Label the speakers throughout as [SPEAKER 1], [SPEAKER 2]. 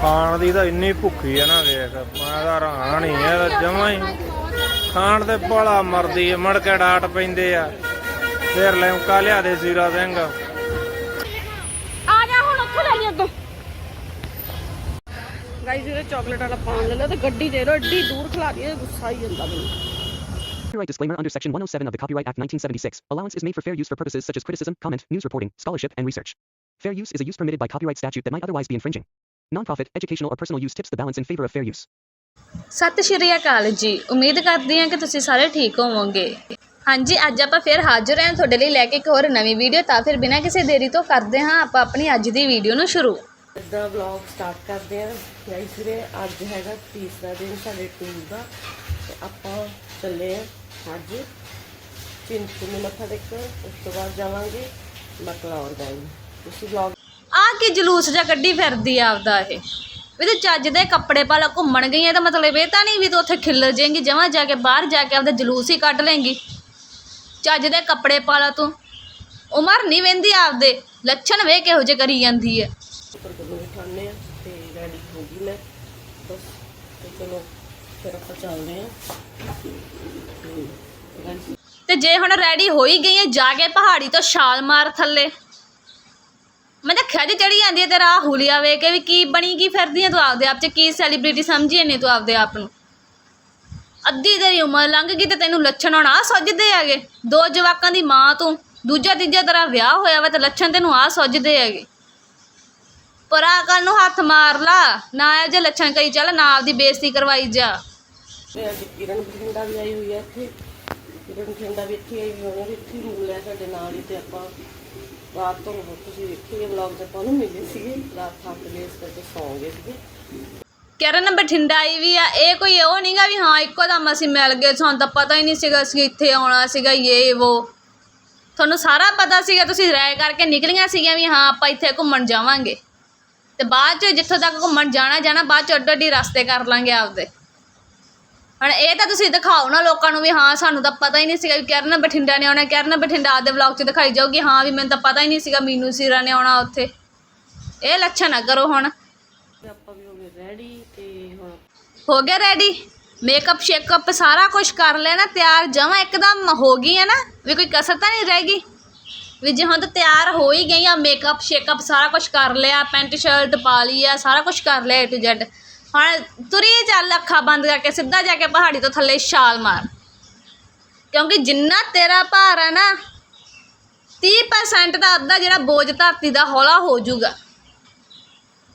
[SPEAKER 1] ਖਾਣ ਦੀ ਤਾਂ ਇੰਨੀ ਭੁੱਖੀ ਆ ਨਾ ਦੇਖ ਮੈਂ ਤਾਂ ਹੈਰਾਨ ਹੀ ਆ ਜਮਾ ਹੀ ਖਾਣ ਤੇ ਬੜਾ ਮਰਦੀ ਆ ਮੜ ਕੇ ਡਾਟ ਪੈਂਦੇ ਆ ਫੇਰ ਲੈਂਕਾ ਲਿਆ ਦੇ ਸੀਰਾ ਸਿੰਘ
[SPEAKER 2] ਆ ਜਾ ਹੁਣ ਉੱਥੇ ਲੈ ਜਾ ਤੂੰ ਗਾਈਸ ਇਹਦੇ ਚਾਕਲੇਟ ਵਾਲਾ ਪਾਣ ਲੈ ਲਓ ਤੇ ਗੱਡੀ ਦੇ ਰੋ ਏਡੀ ਦੂਰ ਖਲਾ ਦੀ ਗੁੱਸਾ ਹੀ ਜਾਂਦਾ ਮੈਨੂੰ
[SPEAKER 3] Copyright disclaimer under Section 107 of the Copyright Act 1976. Allowance is made for fair use for purposes such as criticism, comment, news reporting, scholarship, and research. Fair use is a use permitted by copyright statute that might otherwise be infringing. Non-profit, educational, or personal use tips the balance in favor of fair use.
[SPEAKER 4] ਸਤਿ ਸ਼੍ਰੀ ਅਕਾਲ ਜੀ। ਉਮੀਦ ਕਰਦੀ ਹਾਂ ਕਿ ਤੁਸੀਂ ਸਾਰੇ ਠੀਕ ਹੋਵੋਗੇ। ਹਾਂਜੀ ਅੱਜ ਆਪਾਂ ਫਿਰ ਹਾਜ਼ਰ ਹਾਂ ਤੁਹਾਡੇ ਲਈ ਲੈ ਕੇ ਇੱਕ ਹੋਰ ਨਵੀਂ ਵੀਡੀਓ। ਤਾਂ ਫਿਰ ਬਿਨਾਂ ਕਿਸੇ ਦੇਰੀ ਤੋਂ ਕਰਦੇ ਹਾਂ ਆਪਾਂ ਆਪਣੀ ਅੱਜ ਦੀ ਵੀਡੀਓ ਨੂੰ ਸ਼ੁਰੂ।
[SPEAKER 2] ਦਾ ਵਲੌਗ ਸਟਾਰਟ ਕਰਦੇ ਹਾਂ। ਗਾਈਸ ਵੀਰੇ ਅੱਜ ਹੈਗਾ ਤੀਸਰਾ ਦਿਨ ਸਾਡੇ ਟੂਰ ਦਾ। ਤੇ ਆਪਾਂ ਚੱਲੇ ਹਾਂ ਅੱਜ। ਚਿੰਤਪੁਰਨੀ ਮੱਥਾ ਟੇਕਣ। ਉਸ ਤੋਂ ਬਾਅਦ ਜਾਵਾਂਗੇ ਬਕਲੌਰ ਗਾਈ ਤੁਸੀਂ ਵਲੌਗ
[SPEAKER 4] ਆ ਕੀ ਜਲੂਸ ਜਿਹਾ ਕੱਢੀ ਫਿਰਦੀ ਆ ਆਪਦਾ ਇਹ? ਵੀ ਤੂੰ ਚੱਜ ਦੇ ਕੱਪੜੇ ਪਾ ਲਾ ਘੁੰਮਣ ਗਈ ਆ ਤਾਂ ਮਤਲਬ ਇਹ ਤਾਂ ਨਹੀਂ ਵੀ ਤੂੰ ਉੱਥੇ ਖਿੱਲਰ ਜਾਏਂਗੀ ਜਮਾਂ ਜਾ ਕੇ ਬਾਹਰ ਜਾ ਕੇ ਆਪਦਾ ਜਲੂਸ ਹੀ ਕੱਢ ਲੇਂਗੀ। ਚੱਜ ਦੇ ਕੱਪੜੇ ਪਾ ਲਾ ਤੂੰ। ਉਮਰ ਨਹੀਂ ਵਹਿੰਦੀ ਆਪਦੇ। ਲੱਛਣ ਵੇਖ ਕਿਹੋ ਜਿਹੇ ਕਰੀ ਜਾਂਦੀ ਹੈ
[SPEAKER 2] ਉੱਪਰ ਕੋਲ ਉਠਾਣੇ ਆ ਤੇ ਰੈਡੀ ਹੋ ਗਈ ਮੈਂ। ਬਸ ਤੇ ਚਲੋ ਫਿਰ ਆਪਾਂ ਚੱਲਦੇ ਹਾਂ ਤੇ guys,
[SPEAKER 4] ਤੇ ਜੇ ਹੁਣ ਰੈਡੀ ਹੋ ਹੀ ਗਈ ਹੈ ਜਾ ਕੇ ਪਹਾੜੀ ਤੋਂ ਛਾਲ ਮਾਰ ਥੱਲੇ। ਮੈਂ ਤਾਂ ਖਿਆਜ ਚੜੀ ਜਾਂਦੀ ਹੈ ਤੇਰਾ ਆਹ ਹੁਲੀਆ ਵੇਖ ਕੇ ਵੀ ਕੀ ਬਣੀ, ਕੀ ਫਿਰਦੀ ਹੈ ਤੂੰ ਆਪਦੇ ਆਪ 'ਚ, ਕੀ ਸੈਲੀਬ੍ਰਿਟੀ ਸਮਝੀ ਨਹੀਂ ਤੂੰ ਆਪਦੇ ਆਪ ਨੂੰ। ਅੱਧੀ ਤੇਰੀ ਉਮਰ ਲੰਘ ਗਈ ਤੇ ਤੈਨੂੰ ਲੱਛਣ ਹੁਣ ਆ ਸੁੱਝਦੇ ਹੈਗੇ। ਦੋ ਜਵਾਕਾਂ ਦੀ ਮਾਂ ਤੂੰ, ਦੂਜਾ ਤੀਜਾ ਤੇਰਾ ਵਿਆਹ ਹੋਇਆ ਵਾ ਤੇ ਲੱਛਣ ਤੈਨੂੰ ਆ ਸੁੱਝਦੇ ਹੈਗੇ। ਪਰ ਆ ਨੂੰ ਹੱਥ ਮਾਰ ਲਾ, ਨਾ ਇਹ ਜੇ ਲੱਛਣ ਕਰੀ ਚੱਲ, ਨਾ ਆਪਦੀ ਬੇਇੱਜ਼ਤੀ ਕਰਵਾਈ ਜਾ।
[SPEAKER 2] ਤੇ ਅੱਜ ਕਿਰਨ ਬਠਿੰਡਾ ਵੀ ਆਈ ਹੋਈ ਹੈ ਇੱਥੇ। ਕਿਰਨ ਬਠਿੰਡਾ ਵੀ ਇੱਥੇ ਆਈ ਹੋਈ ਉਹਨੇ ਇੱਥੇ ਰੂਮ ਲਿਆ ਸਾਡੇ ਨਾਲ ਹੀ ਤੇ ਆਪਾਂ ਰਾਤ ਤੋਂ ਤੁਸੀਂ ਵੇਖੀਏ ਵਲੌਗ ਤੇ ਆਪਾਂ ਮਿਲੇ ਸੀਗੇ। ਰਾਤ ਥੱਕ ਗਏ, ਇਸ ਕਰਕੇ ਸੌਂ ਗਏ ਸੀਗੇ।
[SPEAKER 4] ਕਰਨ ਬਠਿੰਡਾ ਆਈ ਵੀ ਆ, ਇਹ ਕੋਈ ਉਹ ਨਹੀਂਗਾ ਵੀ ਹਾਂ, ਇੱਕੋ ਦਮ ਅਸੀਂ ਮਿਲ ਗਏ, ਸਾਨੂੰ ਤਾਂ ਪਤਾ ਹੀ ਨਹੀਂ ਸੀਗਾ ਅਸੀਂ ਇੱਥੇ ਆਉਣਾ ਸੀਗਾ ਇਹ ਉਹ ਤੁਹਾਨੂੰ ਸਾਰਾ ਪਤਾ ਸੀਗਾ, ਤੁਸੀਂ ਰਾਏ ਕਰਕੇ ਨਿਕਲੀਆਂ ਸੀਗੀਆਂ ਵੀ ਹਾਂ, ਆਪਾਂ ਇੱਥੇ ਘੁੰਮਣ ਜਾਵਾਂਗੇ। ਤੇ ਬਾਅਦ ਚ ਜਿੱਥੋਂ ਤੱਕ ਘੁੰਮਣ ਜਾਣਾ ਜਾਣਾ ਬਾਅਦ ਚ ਅੱਡੋ ਅੱਡੀ ਰਸਤੇ ਕਰ ਲਾਂਗੇ ਆਪਦੇ। ਹੁਣ ਇਹ ਤਾਂ ਤੁਸੀਂ ਦਿਖਾਓ ਨਾ ਲੋਕਾਂ ਨੂੰ ਵੀ ਹਾਂ ਸਾਨੂੰ ਤਾਂ ਪਤਾ ਹੀ ਨਹੀਂ ਸੀਗਾ ਵੀ ਕਰਨ ਬਠਿੰਡਾ ਨੇ ਆਉਣਾ ਕਰਨ ਬਠਿੰਡਾ ਆਪਦੇ ਵਲੌਗ 'ਚ ਦਿਖਾਈ ਜਾਊਗੀ ਹਾਂ ਵੀ ਮੈਨੂੰ ਤਾਂ ਪਤਾ ਹੀ ਨਹੀਂ ਸੀਗਾ ਮੀਨੂ ਸੀਰਾ ਨੇ ਆਉਣਾ ਉੱਥੇ। ਇਹ ਲੱਛਣ ਨਾ ਕਰੋ ਹੁਣ।
[SPEAKER 2] ਆਪਾਂ ਵੀ ਹੋ ਗਏ ਰੈਡੀ ਤੇ ਹੁਣ
[SPEAKER 4] ਹੋ ਗਿਆ ਰੈਡੀ ਮੇਕਅਪ ਸ਼ੇਕਅਪ ਸਾਰਾ ਕੁਝ ਕਰ ਲੈਣਾ ਤਿਆਰ ਜਮਾ ਇੱਕਦਮ ਹੋ ਗਈ ਹੈ ਨਾ ਵੀ ਕੋਈ ਕਸਰ ਤਾਂ ਨਹੀਂ ਰਹਿ ਗਈ? ਵੀ ਜੇ ਹੁਣ ਤਾਂ ਤਿਆਰ ਹੋ ਹੀ ਗਈ ਆ ਮੇਕਅਪ ਸ਼ੇਕਅਪ ਸਾਰਾ ਕੁਝ ਕਰ ਲਿਆ ਪੈਂਟ ਸ਼ਰਟ ਪਾ ਲਈ ਆ ਸਾਰਾ ਕੁਝ ਕਰ ਲਿਆ ਏ ਟੂ ਜ਼ੈਡ ਹੁਣ ਤੁਰੀ ਚੱਲ ਅੱਖਾਂ ਬੰਦ ਕਰਕੇ ਸਿੱਧਾ ਜਾ ਕੇ ਪਹਾੜੀ ਤੋਂ ਥੱਲੇ ਛਾਲ ਮਾਰ। ਕਿਉਂਕਿ ਜਿੰਨਾ ਤੇਰਾ ਭਾਰ ਹੈ ਨਾ 30% ਦਾ ਅੱਧਾ ਜਿਹੜਾ ਬੋਝ ਧਰਤੀ ਦਾ ਹੌਲਾ ਹੋ ਜਾਊਗਾ।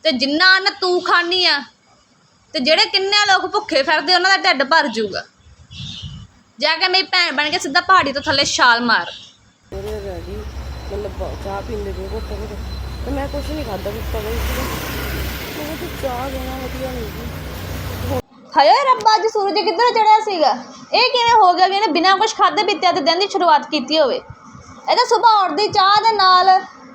[SPEAKER 4] ਤੇ ਜਿੰਨਾ ਅੰਨ ਤੂੰ ਖਾਣੀ ਆ, ਤੇ ਜਿਹੜੇ ਕਿੰਨੇ ਲੋਕ ਭੁੱਖੇ ਫਿਰਦੇ, ਉਹਨਾਂ ਦਾ ਢਿੱਡ ਭਰ ਜਾਊਗਾ। ਜਾ ਕੇ ਮੇਰੀ ਭੈਣ ਬਣ ਕੇ ਸਿੱਧਾ ਪਹਾੜੀ ਤੋਂ ਥੱਲੇ ਛਾਲ ਮਾਰ।
[SPEAKER 2] ਮੇਰੇ ਰੈਡੀ ਮਤਲਬ ਚਾਹ ਪੀਂਦੇ ਪਏ ਘੁੱਟ ਤੇ ਮੈਂ ਕੁਛ ਨਹੀਂ ਖਾਦਾ ਕੁੱਤਾ ਤਾਂ ਚਾਹ ਦੇਣਾ ਵਧੀਆ ਨਹੀਂ ਸੀ
[SPEAKER 4] ਹਾਏ ਰੱਬਾ ਅੱਜ ਸੂਰਜ ਕਿੱਧਰ ਚੜਿਆ ਸੀਗਾ? ਇਹ ਕਿਵੇਂ ਹੋ ਗਿਆ ਵੀ ਇਹਨੇ ਬਿਨਾਂ ਕੁਝ ਖਾਦੇ ਪੀਤੇ ਤੇ ਦਿਨ ਦੀ ਸ਼ੁਰੂਆਤ ਕੀਤੀ ਹੋਵੇ? ਇਹ ਤਾਂ ਸਵੇਰ ਉੱਠਦੀ ਚਾਹ ਦੇ ਨਾਲ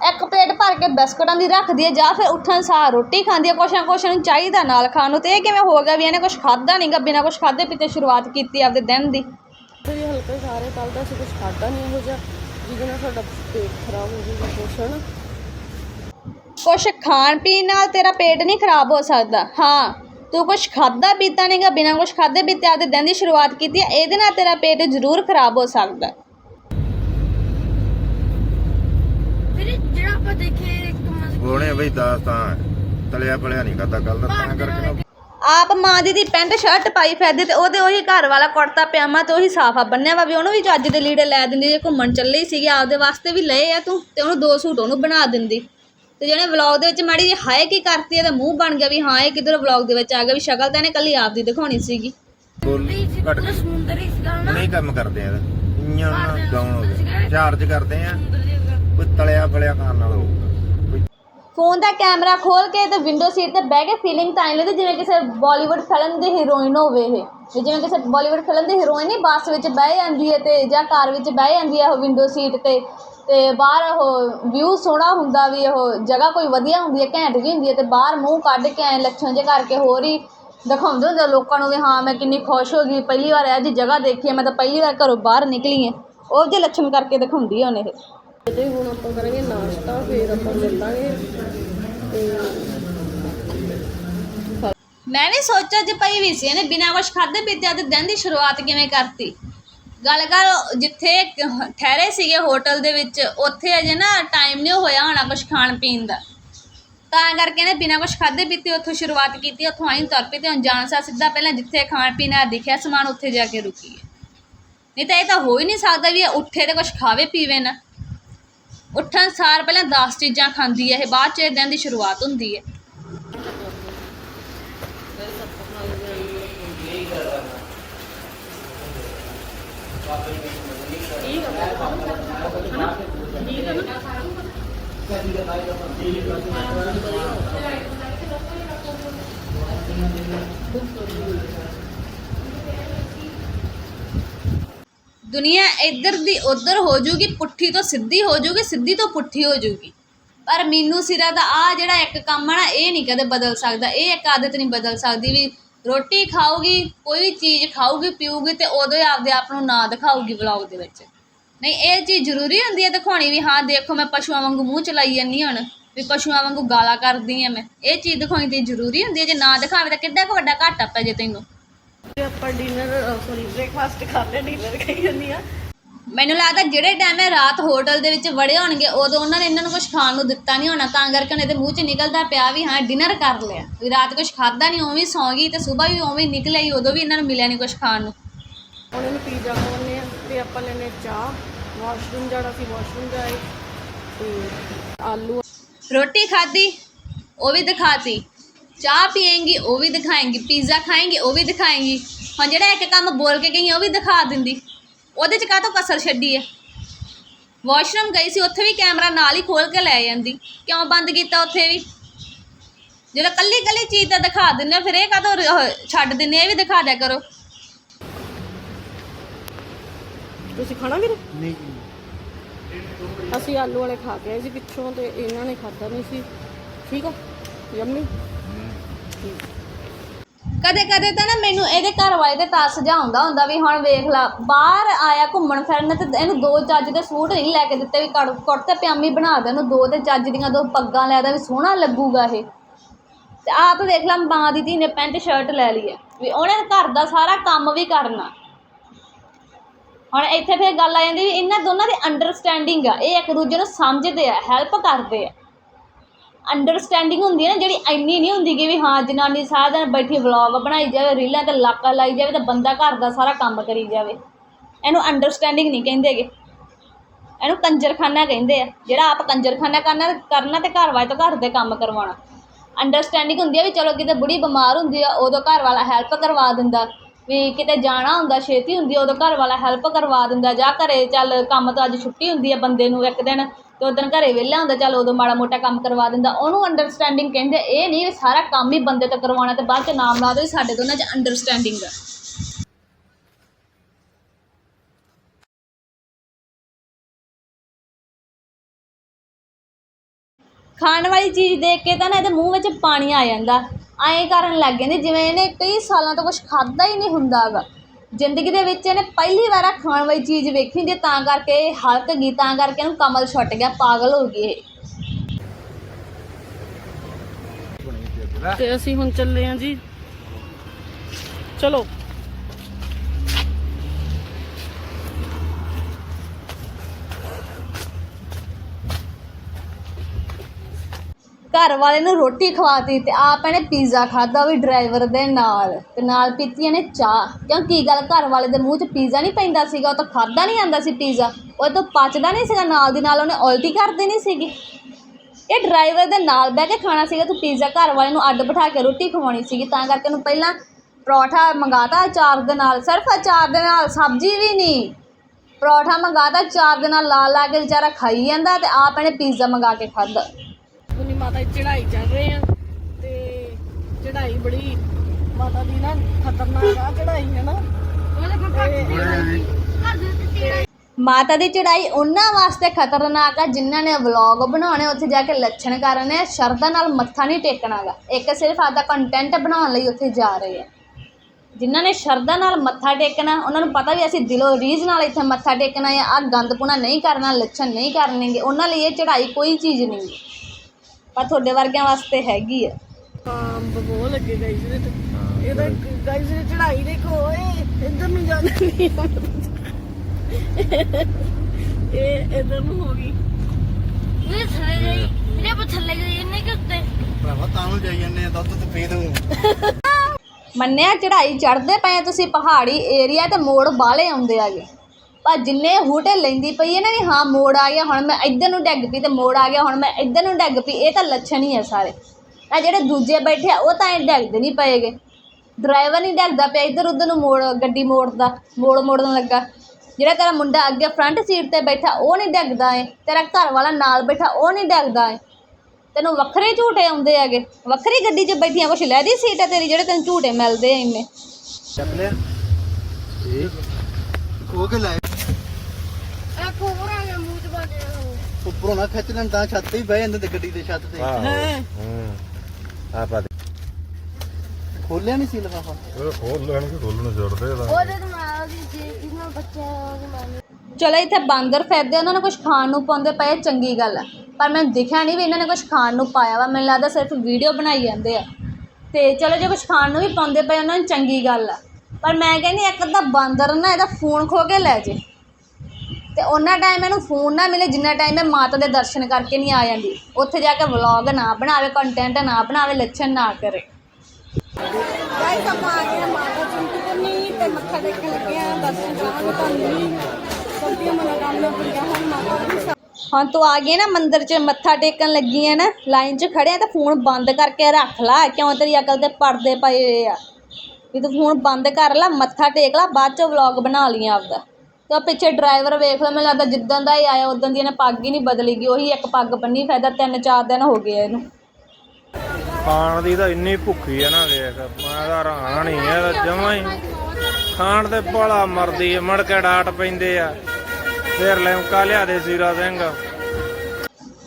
[SPEAKER 4] ਇੱਕ ਪਲੇਟ ਭਰ ਕੇ ਬਿਸਕੁਟਾਂ ਦੀ ਰੱਖਦੀ ਹੈ ਜਾਂ ਫਿਰ ਉੱਠਣ ਸਾਰ ਰੋਟੀ ਖਾਂਦੀ ਹੈ ਕੁਛ ਨਾ ਕੁਛ ਨੂੰ ਚਾਹੀਦਾ ਨਾਲ ਖਾਣ ਨੂੰ। ਤੇ ਇਹ ਕਿਵੇਂ ਹੋ ਗਿਆ ਵੀ ਇਹਨੇ ਕੁਝ ਖਾਦਾ ਨਹੀਂਗਾ ਬਿਨਾਂ ਕੁਝ ਖਾਦੇ ਪੀਤੇ ਸ਼ੁਰੂਆਤ ਕੀਤੀ ਆਪਦੇ ਦਿਨ ਦੀ?
[SPEAKER 2] ਤੇ ਹਲਕਾ ਸਾਰੇ ਕੱਲ ਦਾ ਸੀ ਕੁਛ ਖਾਦਾ ਨਹੀਂ ਇਹੋ ਜਿਹਾ ਜਿਹਦੇ ਨਾਲ ਸਾਡਾ ਪੇਟ ਖਰਾਬ ਹੋ ਕੁਛ ਹਨਾ?
[SPEAKER 4] ਕੁਛ ਖਾਣ ਪੀਣ ਨਾਲ ਤੇਰਾ ਪੇਟ ਨਹੀਂ ਖਰਾਬ ਹੋ ਸਕਦਾ। ਹਾਂ ਤੂੰ ਕੁਛ ਖਾਦਾ ਪੀਤਾ ਨਹੀਂਗਾ ਬਿਨਾਂ ਕੁਛ ਖਾਦੇ ਪੀਤੇ ਆਪਦੇ ਦਿਨ ਦੀ ਸ਼ੁਰੂਆਤ ਕੀਤੀ ਹੈ ਇਹਦੇ ਨਾਲ ਤੇਰਾ ਪੇਟ ਜ਼ਰੂਰ ਖਰਾਬ ਹੋ ਸਕਦਾ।
[SPEAKER 5] ਵੀਰੇ ਜਿਹੜਾ ਆਪਾਂ ਦੇਖੇ ਇੱਕ ਮਸ
[SPEAKER 1] ਗੋਣੇ ਬਈ ਦੱਸ ਤਾਂ ਤਲਿਆ ਪਲਿਆ ਨਹੀਂ ਕਰਦਾ ਕੱਲ ਦਾ ਤਾਂ ਕਰਕੇ ਨਾ।
[SPEAKER 4] ਆਪ ਮਾਂ ਦੀ ਦੀ ਪੈਂਟ ਸ਼ਰਟ ਪਾਈ ਫਿਰਦੀ ਤੇ ਉਹਦੇ ਉਹੀ ਘਰ ਵਾਲਾ ਕੁੜਤਾ ਪਜਾਮਾ ਤੇ ਉਹੀ ਸਾਫਾ ਬੰਨਿਆ ਵਾ ਵੀ ਉਹਨੂੰ ਵੀ ਚੱਜ ਦੇ ਲੀੜੇ ਲੈ ਦਿੰਦੀ ਜੇ ਘੁੰਮਣ ਚੱਲੇ ਸੀਗੇ ਆਪਦੇ ਵਾਸਤੇ ਵੀ ਲਏ ਆ ਤੂੰ ਤੇ ਉਹਨੂੰ ਦੋ ਸੂਟ ਉਹਨੂੰ ਬਣਾ ਦਿੰਦੀ। ਤੇ ਜਿਹੜੇ ਵਲੌਗ ਦੇ ਵਿੱਚ ਮਾੜੀ ਜਿਹੀ ਹਾਏ ਕੀ ਕਰਤੀ ਇਹਦਾ ਮੂੰਹ ਬਣ ਗਿਆ ਵੀ ਹਾਂ ਇਹ ਕਿਧਰ ਵਲੌਗ ਦੇ ਵਿੱਚ ਆ ਗਿਆ ਵੀ ਸ਼ਕਲ ਤਾਂ ਇਹਨੇ ਕੱਲੀ ਆਪ ਦੀ ਦਿਖਾਉਣੀ ਸੀਗੀ।
[SPEAKER 1] ਬੋਲੀ ਘਟ
[SPEAKER 5] ਪੂਰਾ
[SPEAKER 1] ਗਈ
[SPEAKER 5] ਸਮੁੰਦਰ ਹੀ ਸੀਗਾ ਨਾ।
[SPEAKER 1] ਨਹੀਂ ਕੰਮ ਕਰਦੇ ਆ ਇੰਨਾ ਡਾਊਨ ਹੋ ਗਿਆ। ਚਾਰਜ ਕਰਦੇ ਆ। ਕੋਈ ਤਲਿਆ ਫਲਿਆ ਖਾਣ ਨਾਲ ਹੋਊਗਾ। ਕੋਈ
[SPEAKER 4] ਫੋਨ ਦਾ ਕੈਮਰਾ ਖੋਲ ਕੇ ਤੇ ਵਿੰਡੋ ਸੀਟ ਤੇ ਬਹਿ ਕੇ ਫੀਲਿੰਗ ਤਾਂ ਲੈਂਦੀ ਜਿਵੇਂ ਕਿਸੇ ਬਾਲੀਵੁੱਡ ਫਿਲਮ ਦੀ ਹੀਰੋਇਨ ਹੋਵੇ ਇਹ। ਜਿਵੇਂ ਕਿਸੇ ਬਾਲੀਵੁੱਡ ਫਿਲਮ ਦੀ ਹੀਰੋਇਨ ਨਹੀਂ ਬੱਸ ਵਿੱਚ ਬਹਿ ਜਾਂਦੀ ਹੈ ਤੇ ਜਾਂ ਕਾਰ ਵਿੱਚ ਬਹਿ ਜਾਂਦੀ ਹੈ ਉਹ ਵਿੰਡੋ ਸੀਟ ਤੇ। ਤੇ ਬਾਹਰ ਉਹ ਵਿਊ ਸੋਹਣਾ ਹੁੰਦਾ ਵੀ ਉਹ ਜਗ੍ਹਾ ਕੋਈ ਵਧੀਆ ਹੁੰਦੀ ਹੈ ਘੈਂਟ ਜਿਹੀ ਹੁੰਦੀ ਹੈ ਤੇ ਬਾਹਰ ਮੂੰਹ ਕੱਢ ਕੇ ਐਂ ਲੱਛਣ ਜੇ ਕਰਕੇ ਹੋਰ ਹੀ ਦਿਖਾਉਂਦੇ ਹੁੰਦੇ ਲੋਕਾਂ ਨੂੰ ਵੀ ਹਾਂ ਮੈਂ ਕਿੰਨੀ ਖੁਸ਼ ਹੋ ਗਈ ਪਹਿਲੀ ਵਾਰ ਇਹ ਜਿਹੀ ਜਗ੍ਹਾ ਦੇਖੀ ਹੈ ਮੈਂ ਤਾਂ ਪਹਿਲੀ ਵਾਰ ਘਰੋਂ ਬਾਹਰ ਨਿਕਲੀ ਹਾਂ। ਉਹ ਜਿਹੇ ਲੱਛਣ ਕਰਕੇ ਦਿਖਾਉਂਦੀ ਆ ਉਹਨੇ ਇਹ।
[SPEAKER 2] ਤੇ ਹੁਣ ਆਪਾਂ ਕਰਾਂਗੇ ਨਾਸ਼ਤਾ ਫਿਰ ਆਪਾਂ ਮਿਲਾਂਗੇ ਤੇ
[SPEAKER 4] ਮੈਂ ਵੀ ਸੋਚਾਂ ਚ ਪਈ ਵੀ ਸੀ ਇਹਨੇ ਬਿਨਾਂ ਕੁਛ ਖਾਦੇ ਪੀਤੇ ਅੱਜ ਦਿਨ ਦੀ ਸ਼ੁਰੂਆਤ ਕਿਵੇਂ ਕਰਤੀ। ਗੱਲ ਕਰ ਜਿੱਥੇ ਠਹਿਰੇ ਸੀਗੇ ਹੋਟਲ ਦੇ ਵਿੱਚ, ਉੱਥੇ ਅਜੇ ਨਾ ਟਾਈਮ ਨਹੀਂ ਹੋਇਆ ਹੋਣਾ ਕੁਛ ਖਾਣ ਪੀਣ ਦਾ। ਤਾਂ ਕਰਕੇ ਇਹਨੇ ਬਿਨਾਂ ਕੁਛ ਖਾਦੇ ਪੀਤੇ ਉੱਥੋਂ ਸ਼ੁਰੂਆਤ ਕੀਤੀ, ਉੱਥੋਂ ਆਈ ਤੁਰ ਪਈ ਤੇ ਹੁਣ ਜਾਣ ਸਾਰ ਸਿੱਧਾ ਪਹਿਲਾਂ ਜਿੱਥੇ ਖਾਣ ਪੀਣ ਦਾ ਦਿਖਿਆ ਸਮਾਨ ਉੱਥੇ ਜਾ ਕੇ ਰੁਕੀ ਹੈ। ਨਹੀਂ ਤਾਂ ਇਹ ਤਾਂ ਹੋ ਹੀ ਨਹੀਂ ਸਕਦਾ ਵੀ ਇਹ ਉੱਠੇ ਤੇ ਕੁਛ ਖਾਵੇ ਪੀਵੇ ਨਾ। ਉੱਠਣ ਸਾਰ ਪਹਿਲਾਂ 10 ਚੀਜ਼ਾਂ ਖਾਂਦੀ ਹੈ, ਇਹ ਬਾਅਦ ਚ ਇਹ ਦਿਨ ਦੀ ਸ਼ੁਰੂਆਤ ਹੁੰਦੀ ਹੈ। ਦੁਨੀਆ ਇੱਧਰ ਦੀ ਉੱਧਰ ਹੋ ਜੂਗੀ, ਪੁੱਠੀ ਤੋਂ ਸਿੱਧੀ ਹੋ ਜੂਗੀ, ਸਿੱਧੀ ਤੋਂ ਪੁੱਠੀ ਹੋ ਜੂਗੀ। ਪਰ ਮੀਨੂ ਸਿਰਾ ਦਾ ਆ ਜਿਹੜਾ ਇੱਕ ਕੰਮ ਆ ਨਾ, ਇਹ ਨਹੀਂ ਕਦੇ ਬਦਲ ਸਕਦਾ, ਇਹ ਇੱਕ ਆਦਤ ਨਹੀਂ ਬਦਲ ਸਕਦੀ ਵੀ ਰੋਟੀ ਖਾਊਗੀ, ਕੋਈ ਚੀਜ਼ ਖਾਊਗੀ, ਪੀਊਗੀ ਤੇ ਉਦੋਂ ਹੀ ਆਪਦੇ ਆਪ ਨੂੰ ਨਾ ਦਿਖਾਊਗੀ ਵਲੌਗ ਦੇ ਵਿੱਚ। ਨਹੀਂ, ਇਹ ਚੀਜ਼ ਜ਼ਰੂਰੀ ਹੁੰਦੀ ਹੈ ਦਿਖਾਉਣੀ ਵੀ, ਹਾਂ, ਦੇਖੋ, ਮੈਂ ਪਸ਼ੂਆਂ ਵਾਂਗੂ ਮੂੰਹ ਚਲਾਈ ਜਾਂਦੀ ਹੁਣ, ਵੀ ਪਸ਼ੂਆਂ ਵਾਂਗੂ ਗਾਲਾਂ ਕਰਦੀ ਆ ਮੈਂ। ਇਹ ਚੀਜ਼ ਦਿਖਾਉਣੀ ਤੇ ਜ਼ਰੂਰੀ ਹੁੰਦੀ ਹੈ, ਜੇ ਨਾ ਦਿਖਾਵੇ ਤਾਂ ਕਿੱਡਾ ਕੁ ਵੱਡਾ ਘਾਟਾ ਪੈ ਜੇ ਤੈਨੂੰ।
[SPEAKER 2] ਆਪਾਂ ਡਿਨਰ ਸੌਰੀ ਬ੍ਰੇਕਫਾਸਟ ਕਰ ਲਿਆ ਡਿਨਰ ਕਹੀ ਜਾਂਦੀ ਆ
[SPEAKER 4] ਮੈਨੂੰ ਲੱਗਦਾ ਜਿਹੜੇ ਟਾਈਮ ਇਹ ਰਾਤ ਹੋਟਲ ਦੇ ਵਿੱਚ ਵੜੇ ਹੋਣਗੇ ਉਦੋਂ ਉਹਨਾਂ ਨੇ ਇਹਨਾਂ ਨੂੰ ਕੁਝ ਖਾਣ ਨੂੰ ਦਿੱਤਾ ਨਹੀਂ ਹੋਣਾ ਤਾਂ ਕਰਕੇ ਹੁਣ ਇਹਦੇ ਮੂੰਹ 'ਚ ਨਿਕਲਦਾ ਪਿਆ ਵੀ ਹਾਂ ਡਿਨਰ ਕਰ ਲਿਆ। ਵੀ ਰਾਤ ਕੁਝ ਖਾਦਾ ਨਹੀਂ ਉਵੇਂ ਹੀ ਸੌਂ ਗਈ ਤੇ ਸਵੇਰ ਵੀ ਉਵੇਂ ਹੀ ਨਿਕਲ ਆਈ ਉਦੋਂ ਵੀ ਇਹਨਾਂ ਨੂੰ ਮਿਲਿਆ ਨਹੀਂ ਕੁਝ ਖਾਣ ਨੂੰ।
[SPEAKER 2] ਹੁਣ ਇਹਨੂੰ ਪੀਜ਼ਾ ਖਵਾਉਂਦੇ ਆ ਤੇ ਆਪਾਂ ਲੈਨੇ ਚਾਹ। ਵਾਸ਼ਰੂਮ ਜਾਣਾ ਸੀ ਵਾਸ਼ਰੂਮ ਜਾਏ ਤੇ ਆਲੂ
[SPEAKER 4] ਰੋਟੀ ਖਾਦੀ ਉਹ ਵੀ ਦਿਖਾਤੀ। ਚਾਹ ਪੀਏਂਗੀ ਉਹ ਵੀ ਦਿਖਾਏਂਗੀ। ਪੀਜ਼ਾ ਖਾਏਂਗੀ ਉਹ ਵੀ ਦਿਖਾਏਂਗੀ। ਹੁਣ ਜਿਹੜਾ ਇੱਕ ਕੰਮ ਬੋਲ ਕੇ ਗਈ ਉਹ ਵੀ ਦਿਖਾ ਦਿੰਦੀ। ਉਹਦੇ 'ਚ ਕਾਹਤੋਂ ਕਸਰ ਛੱਡੀ ਹੈ ਵਾਸ਼ਰੂਮ ਗਈ ਸੀ ਉੱਥੇ ਵੀ ਕੈਮਰਾ ਨਾਲ ਹੀ ਖੋਲ ਕੇ ਲੈ ਜਾਂਦੀ। ਕਿਉਂ ਬੰਦ ਕੀਤਾ ਉੱਥੇ ਵੀ? ਜਦੋਂ ਕੱਲੀ ਕੱਲੀ ਚੀਜ਼ ਤਾਂ ਦਿਖਾ ਦਿੰਦੇ ਹੋ, ਫਿਰ ਇਹ ਕਾਹਤੋਂ ਰ- ਛੱਡ ਦਿੰਦੇ ਇਹ ਵੀ ਦਿਖਾ ਦਿਆ ਕਰੋ।
[SPEAKER 2] ਤੁਸੀਂ ਖਾਣਾ ਵੀਰੇ? ਨਹੀਂ। ਅਸੀਂ ਆਲੂ ਵਾਲੇ ਖਾ ਕੇ ਆਏ ਸੀ ਪਿੱਛੋਂ ਤੇ ਇਹਨਾਂ ਨੇ ਖਾਦਾ ਨਹੀਂ ਸੀ। ਠੀਕ ਆ ਯੰਮੀ?
[SPEAKER 4] ਕਦੇ ਕਦੇ ਤਾਂ ਨਾ ਮੈਨੂੰ ਇਹਦੇ ਘਰ ਵਾਲੇ ਤੇ ਤਰਸ ਜਿਹਾ ਆਉਂਦਾ ਹੁੰਦਾ ਵੀ ਹੁਣ ਵੇਖ ਲਾ, ਬਾਹਰ ਆਇਆ ਘੁੰਮਣ ਫਿਰਨ ਤੇ ਇਹਨੂੰ ਦੋ ਚੱਜ ਦੇ ਸੂਟ ਨਹੀਂ ਲੈ ਕੇ ਦਿੱਤੇ ਵੀ ਕੜ- ਕੁੜਤੇ ਪਜਾਮੀ ਬਣਾ ਦੇ ਇਹਨੂੰ ਦੋ ਤੇ ਚੱਜ ਦੀਆਂ ਦੋ ਪੱਗਾਂ ਲੈ ਦੇ ਵੀ ਸੋਹਣਾ ਲੱਗੂਗਾ ਇਹ। ਤੇ ਆਪ ਵੇਖ ਲਾ ਮਾਂ ਦੀ ਧੀ ਨੇ ਪੈਂਟ ਸ਼ਰਟ ਲੈ ਲਈ ਹੈ, ਵੀ ਉਹਨੇ ਘਰ ਦਾ ਸਾਰਾ ਕੰਮ ਵੀ ਕਰਨਾ। ਹੁਣ ਇੱਥੇ ਫਿਰ ਗੱਲ ਆ ਜਾਂਦੀ ਵੀ ਇਹਨਾਂ ਦੋਨਾਂ ਦੀ ਅੰਡਰਸਟੈਂਡਿੰਗ ਆ, ਇਹ ਇੱਕ ਦੂਜੇ ਨੂੰ ਸਮਝਦੇ ਆ ਹੈਲਪ ਕਰਦੇ ਆ। ਅੰਡਰਸਟੈਂਡਿੰਗ ਹੁੰਦੀ ਹੈ ਨਾ, ਜਿਹੜੀ ਇੰਨੀ ਨਹੀਂ ਹੁੰਦੀ ਕਿ ਵੀ ਹਾਂ, ਜਨਾਨੀ ਸਾਰਾ ਦਿਨ ਬੈਠੀ ਵਲੋਗ ਬਣਾਈ ਜਾਵੇ, ਰੀਲਾਂ ਤੇ ਲਾਕਾ ਲਾਈ ਜਾਵੇ ਤਾਂ ਬੰਦਾ ਘਰ ਦਾ ਸਾਰਾ ਕੰਮ ਕਰੀ ਜਾਵੇ। ਇਹਨੂੰ ਅੰਡਰਸਟੈਂਡਿੰਗ ਨਹੀਂ ਕਹਿੰਦੇ ਕਹਿੰਦੇਗੇ ਇਹਨੂੰ ਕੰਜਰਖਾਨਾ ਕਹਿੰਦੇ ਆ। ਜਿਹੜਾ ਆਪ ਕੰਜਰਖਾਨਾ ਕਰਨਾ ਕਰਨਾ ਤੇ ਘਰ ਵਾਲੇ ਤੋਂ ਘਰ ਦੇ ਕੰਮ ਕਰਵਾਉਣਾ। ਅੰਡਰਸਟੈਂਡਿੰਗ ਹੁੰਦੀ ਆ ਵੀ ਚਲੋ ਕਿਤੇ ਬੁੜੀ ਬਿਮਾਰ ਹੁੰਦੀ ਆ, ਉਦੋਂ ਘਰ ਵਾਲਾ ਹੈਲਪ ਕਰਵਾ ਦਿੰਦਾ। ਵੀ ਕਿਤੇ ਜਾਣਾ ਹੁੰਦਾ, ਛੇਤੀ ਹੁੰਦੀ ਆ, ਉਦੋਂ ਘਰ ਵਾਲਾ ਹੈਲਪ ਕਰਵਾ ਦਿੰਦਾ। ਜਾਂ ਘਰੇ ਚੱਲ ਕੰਮ ਤੋਂ ਅੱਜ ਛੁੱਟੀ ਹੁੰਦੀ ਆ ਬੰਦੇ ਨੂੰ ਇੱਕ ਦਿਨ। ਤੇ ਉਦੋਂ ਘਰੇ ਵਿਹਲਾ ਹੁੰਦਾ, ਚੱਲ ਉਦੋਂ ਮਾੜਾ ਮੋਟਾ ਕੰਮ ਕਰਵਾ ਦਿੰਦਾ। ਉਹਨੂੰ ਅੰਡਰਸਟੈਂਡਿੰਗ ਕਹਿੰਦੇ ਇਹ ਨਹੀਂ ਵੀ ਸਾਰਾ ਕੰਮ ਹੀ ਬੰਦੇ ਤੋਂ ਕਰਵਾਉਣਾ ਤੇ ਬਾਅਦ ਚ ਨਾਮ ਲਾ ਦੇ ਸਾਡੇ ਦੋਨਾਂ 'ਚ ਅੰਡਰਸਟੈਂਡਿੰਗ ਆ। ਖਾਣ ਵਾਲੀ ਚੀਜ਼ ਦੇਖ ਕੇ ਤਾਂ ਨਾ ਇਹਦੇ ਮੂੰਹ ਵਿੱਚ ਪਾਣੀ ਆ ਜਾਂਦਾ। ਐਂ ਕਰਨ ਲੱਗ ਜਾਂਦੇ, ਜਿਵੇਂ ਇਹਨੇ ਕਈ ਸਾਲਾਂ ਤੋਂ ਕੁਝ ਖਾਦਾ ਹੀ ਨਹੀਂ ਹੁੰਦਾ ਗਾ ਜ਼ਿੰਦਗੀ ਦੇ ਵਿੱਚ ਇਹਨੇ ਪਹਿਲੀ ਵਾਰ ਆਹ ਖਾਣ ਵਾਲੀ ਚੀਜ਼ ਵੇਖੀ ਹੁੰਦੀ ਤਾਂ ਕਰਕੇ ਇਹ ਹਲਕ ਗਈ ਤਾਂ ਕਰਕੇ ਇਹਨੂੰ ਕਮਲ ਛੁੱਟ ਗਿਆ, ਪਾਗਲ ਹੋ ਗਈ ਇਹ।
[SPEAKER 2] ਤੇ ਅਸੀਂ ਹੁਣ ਚੱਲੇ ਆਂ ਜੀ। ਚਲੋ।
[SPEAKER 4] ਘਰ ਵਾਲੇ ਨੂੰ ਰੋਟੀ ਖਵਾਤੀ ਅਤੇ ਆਪ ਇਹਨੇ ਪੀਜ਼ਾ ਖਾਧਾ, ਉਹ ਵੀ ਡਰਾਈਵਰ ਦੇ ਨਾਲ ਅਤੇ ਨਾਲ ਪੀਤੀ ਇਹਨੇ ਚਾਹ। ਕਿਉਂ ਕੀ ਗੱਲ ਘਰ ਵਾਲੇ ਦੇ ਮੂੰਹ 'ਚ ਪੀਜ਼ਾ ਨਹੀਂ ਪੈਂਦਾ ਸੀਗਾ? ਉਹ ਤਾਂ ਖਾਧਾ ਨਹੀਂ ਜਾਂਦਾ ਸੀ ਪੀਜ਼ਾ ਉਹ ਤੋਂ ਪਚਦਾ ਨਹੀਂ ਸੀਗਾ ਨਾਲ ਦੀ ਨਾਲ, ਉਹਨੇ ਉਲਟੀ ਕਰ ਦੇਣੀ ਸੀਗੀ। ਇਹ ਡਰਾਈਵਰ ਦੇ ਨਾਲ ਬਹਿ ਕੇ ਖਾਣਾ ਸੀਗਾ, ਤੂੰ ਪੀਜ਼ਾ ਘਰ ਵਾਲੇ ਨੂੰ ਅੱਡ ਬਿਠਾ ਕੇ ਰੋਟੀ ਖਵਾਉਣੀ ਸੀਗੀ। ਤਾਂ ਕਰਕੇ ਉਹਨੂੰ ਪਹਿਲਾਂ ਪਰੌਠਾ ਮੰਗਾਤਾ ਅਚਾਰ ਦੇ ਨਾਲ। ਸਿਰਫ ਅਚਾਰ ਦੇ ਨਾਲ, ਸਬਜ਼ੀ ਵੀ ਨਹੀਂ। ਪਰੌਠਾ ਮੰਗਾਤਾ, ਅਚਾਰ ਦੇ ਨਾਲ ਲਾ ਲਾ ਕੇ ਵਿਚਾਰਾ ਖਾਈ ਜਾਂਦਾ ਤੇ ਆਪ ਇਹਨੇ ਪੀਜ਼ਾ ਮੰਗਾ ਕੇ
[SPEAKER 2] ਖਾਧਾ। ਮਾਤਾ ਦੀ ਚੜ੍ਹਾਈ ਚੱਲ ਰਹੇ ਆ ਤੇ ਚੜ੍ਹਾਈ ਬੜੀ ਮਾਤਾ ਦੀ ਨਾ ਖਤਰਨਾਕ ਆ ਚੜ੍ਹਾਈ ਹੈ ਨਾ?
[SPEAKER 4] ਮਾਤਾ ਦੀ ਚੜਾਈ ਉਹਨਾਂ ਵਾਸਤੇ ਖਤਰਨਾਕ ਆ ਜਿਨ੍ਹਾਂ ਨੇ ਵਲੌਗ ਬਣਾਉਣੇ ਉੱਥੇ ਜਾ ਕੇ ਲੱਛਣ ਕਰਨੇ ਆ ਸ਼ਰਧਾ ਨਾਲ ਮੱਥਾ ਨਹੀਂ ਟੇਕਣਾਗਾ। ਇੱਕ ਸਿਰਫ ਆਦਾ ਕੰਟੈਂਟ ਬਣਾਉਣ ਲਈ ਉੱਥੇ ਜਾ ਰਹੇ ਆ। ਜਿਨ੍ਹਾਂ ਨੇ ਸ਼ਰਧਾ ਨਾਲ ਮੱਥਾ ਟੇਕਣਾ ਉਹਨਾਂ ਨੂੰ ਪਤਾ ਵੀ ਅਸੀਂ ਦਿਲੋਂ ਰੀਝ ਨਾਲ ਇੱਥੇ ਮੱਥਾ ਟੇਕਣਾ ਆ ਆ ਗੰਦਪੁਣਾ ਨਹੀਂ ਕਰਨਾ ਲੱਛਣ ਨਹੀਂ ਕਰਨਗੇ ਉਹਨਾਂ ਲਈ ਇਹ ਚੜਾਈ ਕੋਈ ਚੀਜ਼ ਨਹੀਂ। ਹੈ। ਪਰ ਤੁਹਾਡੇ ਵਰਗਿਆਂ ਵਾਸਤੇ ਹੈਗੀ ਆ।
[SPEAKER 2] ਤਾਂ ਬੰਬ ਬਹੁਤ ਲੱਗੇ ਗਾਈਸ ਇਹਦੇ ਤੇ। ਇਹਦਾ ਗਾਈਸ ਦੀ ਚੜਾਈ ਦੇਖੋ ਓਏ ਇੱਧਰ ਨੂੰ ਜਾਂਦਾ ਨਹੀਂ ਇਹ ਇੱਧਰ ਨੂੰ ਹੋ ਗਈ।
[SPEAKER 5] ਇਹ ਥੱਲੇ ਗਈ ਇਹਦੇ ਆਪਾਂ ਥੱਲੇ ਗਈ ਇਹਨੇ ਕਿ ਉੱਤੇ?
[SPEAKER 6] ਭਰਾਵਾ ਤਾਂ ਨੂੰ ਜਾਈ ਜਾਂਦੇ ਆ ਦੁੱਧ ਤੇ ਪੀ ਦੂੰ
[SPEAKER 4] ਮੰਨਿਆ ਚੜ੍ਹਾਈ ਚੜ੍ਹਦੇ ਪਏ ਤੁਸੀਂ ਪਹਾੜੀ ਏਰੀਆ ਤੇ ਮੋੜ ਬਾਲੇ ਆਉਂਦੇ ਆਗੇ ਪਰ ਜਿੰਨੇ ਹੂਟੇ ਲੈਂਦੀ ਪਈ ਹੈ ਨਾ ਵੀ ਹਾਂ, ਮੋੜ ਆ ਗਿਆ, ਹੁਣ ਮੈਂ ਇੱਧਰ ਨੂੰ ਡਿੱਗ ਪਈ ਤੇ ਮੋੜ ਆ ਗਿਆ, ਹੁਣ ਮੈਂ ਇੱਧਰ ਨੂੰ ਡਿੱਗ ਪਈ, ਇਹ ਤਾਂ ਲੱਛਣ ਹੀ ਆ ਸਾਰੇ। ਆ ਜਿਹੜੇ ਦੂਜੇ ਬੈਠੇ ਆ, ਉਹ ਤਾਂ ਇਹ ਡਿੱਗਦੇ ਨਹੀਂ ਪਏਗੇ। ਡਰਾਈਵਰ ਨਹੀਂ ਡਿੱਗਦਾ ਪਿਆ ਇੱਧਰ ਉੱਧਰ ਨੂੰ ਮੋੜ, ਗੱਡੀ ਮੋੜਦਾ, ਮੋੜ ਮੋੜਨ ਲੱਗਾ। ਜਿਹੜਾ ਤੇਰਾ ਮੁੰਡਾ ਅੱਗੇ ਫਰੰਟ ਸੀਟ ਤੇ ਬੈਠਾ, ਉਹ ਨਹੀਂ ਡਿੱਗਦਾ ਏ। ਤੇਰਾ ਘਰ ਵਾਲਾ ਨਾਲ ਬੈਠਾ, ਉਹ ਨਹੀਂ ਡਿੱਗਦਾ ਏ। ਤੈਨੂੰ ਵੱਖਰੇ ਝੂਟੇ ਆਉਂਦੇ ਹੈਗੇ। ਵੱਖਰੀ ਗੱਡੀ 'ਚ ਬੈਠੀਆਂ, ਕੁਛ ਲੈਦੀ ਸੀਟ ਹੈ ਤੇਰੀ, ਜਿਹੜੇ ਤੈਨੂੰ ਝੂਟੇ ਮਿਲਦੇ ਆ ਇੰਨੇ।
[SPEAKER 6] ਚੱਪ ਲਿਆ। ਉਹ ਕਿ ਲੈ
[SPEAKER 5] ਆ ਆ ਮੂੰਹ ਚ ਉਹ।
[SPEAKER 6] ਉੱਪਰੋਂ ਨਾ ਖਿੱਚ ਲੈਣ ਤਾਂ ਛੱਤ ਤੇ ਹੀ ਬਹਿ ਜਾਂਦੇ ਤੇ ਗੱਡੀ ਦੇ ਛੱਤ ਤੇ।
[SPEAKER 1] ਹੂੰ। ਆ ਪਾ ਦੇ।
[SPEAKER 6] ਖੋਲਿਆ ਨਹੀਂ ਸੀ ਲਫਾਫਾ
[SPEAKER 1] ਖੋਲ ਲੈਣਗੇ ਖੋਲਣ ਛੱਡਦੇ
[SPEAKER 5] ਉਹਦੇ ਤੇ। ਮਾਰ ਦੀ ਜੀ ਇਹਨਾਂ ਬੱਚਾ ਉਹਦੇ ਮਾਰ
[SPEAKER 4] ਚਲੋ ਇੱਥੇ ਬਾਂਦਰ ਫਿਰਦੇ ਉਹਨਾਂ ਨੂੰ ਕੁਝ ਖਾਣ ਨੂੰ ਪਾਉਂਦੇ ਪਏ ਚੰਗੀ ਗੱਲ ਆ। ਪਰ ਮੈਨੂੰ ਦਿਖਿਆ ਨਹੀਂ ਵੀ ਇਹਨਾਂ ਨੇ ਕੁਝ ਖਾਣ ਨੂੰ ਪਾਇਆ ਵਾ ਮੈਨੂੰ ਲੱਗਦਾ ਸਿਰਫ ਵੀਡੀਓ ਬਣਾਈ ਜਾਂਦੇ ਆ। ਤੇ ਚਲੋ ਜੇ ਕੁਝ ਖਾਣ ਨੂੰ ਵੀ ਪਾਉਂਦੇ ਪਏ ਉਹਨਾਂ ਨੂੰ ਚੰਗੀ ਗੱਲ ਆ। ਪਰ ਮੈਂ ਕਹਿੰਦੀ ਇੱਕ ਅੱਧਾ ਬਾਂਦਰ ਨਾ ਇਹਦਾ ਫੋਨ ਖੋ ਕੇ ਲੈ ਜੇ। ਤੇ ਉਹਨਾਂ ਟਾਈਮ ਇਹਨੂੰ ਫੋਨ ਨਾ ਮਿਲੇ ਜਿੰਨਾ ਟਾਈਮ ਇਹ ਮਾਤਾ ਦੇ ਦਰਸ਼ਨ ਕਰਕੇ ਨਹੀਂ ਆ ਜਾਂਦੀ। ਉੱਥੇ ਜਾ ਕੇ ਵਲੌਗ ਨਾ ਬਣਾਵੇ ਕੰਟੈਂਟ ਨਾ ਬਣਾਵੇ ਲੱਛਣ ਨਾ ਕਰੇ।
[SPEAKER 2] ਗਾਈਸ ਆਪਾਂ ਆ ਗਏ ਹਾਂ ਮਾਤਾ ਚਿੰਤਪੁਰਨੀ ਤੇ ਮੱਥਾ ਟੇਕਣ ਲੱਗੇ ਆ ਦਰਸ਼ਨ ਕਰਾਂਗੇ ਤੁਹਾਨੂੰ ਸਭ ਦੀਆਂ ਮਨੋਕਾਮਨਾ ਪੂਰੀਆਂ ਹੋਣ ਮਾਤਾ ਦੀ ਸਭ।
[SPEAKER 4] ਹੁਣ ਤੂੰ ਆ ਗਈ ਨਾ ਮੰਦਿਰ 'ਚ ਮੱਥਾ ਟੇਕਣ ਲੱਗੀ ਹੈ ਨਾ ਲਾਈਨ 'ਚ ਖੜਿਆ ਤਾਂ ਫੋਨ ਬੰਦ ਕਰਕੇ ਰੱਖ ਲਾ ਕਿਉਂ ਤੇਰੀ ਅਕਲ ਤੇ ਪਰਦੇ ਪਏ ਆ? ਵੀ ਤੂੰ ਫੋਨ ਬੰਦ ਕਰ ਲਾ ਮੱਥਾ ਟੇਕ ਲਾ ਬਾਅਦ 'ਚ ਵਲੌਗ ਬਣਾ ਲਈ ਆਪਦਾ। ਤੇ ਪਿੱਛੇ ਡਰਾਈਵਰ ਵੇਖ ਲਓ ਮੈਨੂੰ ਲੱਗਦਾ ਜਿੱਦਾਂ ਦਾ ਹੀ ਆਇਆ ਉਦੋਂ ਦੀ ਇਹਨੇ ਪੱਗ ਹੀ ਨਹੀਂ ਬਦਲੀ ਗਈ ਉਹੀ ਇੱਕ ਪੱਗ ਬੰਨੀ ਫਿਰਦਾ ਤਿੰਨ ਚਾਰ ਦਿਨ ਹੋ ਗਏ ਆ ਇਹਨੂੰ।
[SPEAKER 1] ਖਾਣ ਦੀ ਤਾਂ ਇੰਨੀ ਭੁੱਖੀ ਆ ਨਾ ਵੇਖ ਮੈਂ ਤਾਂ ਹੈਰਾਨ ਹੀ ਆ ਜਮਾਂ ਹੀ। ਖਾਣ ਤੇ ਬੜਾ ਮਰਦੀ ਆ ਮੜ ਕੇ ਡਾਟ ਪੈਂਦੇ ਆ। ਫੇਰ ਲੈਂਕਾ ਲਿਆ ਦੇ ਸੀਰਾ ਸਿੰਘ।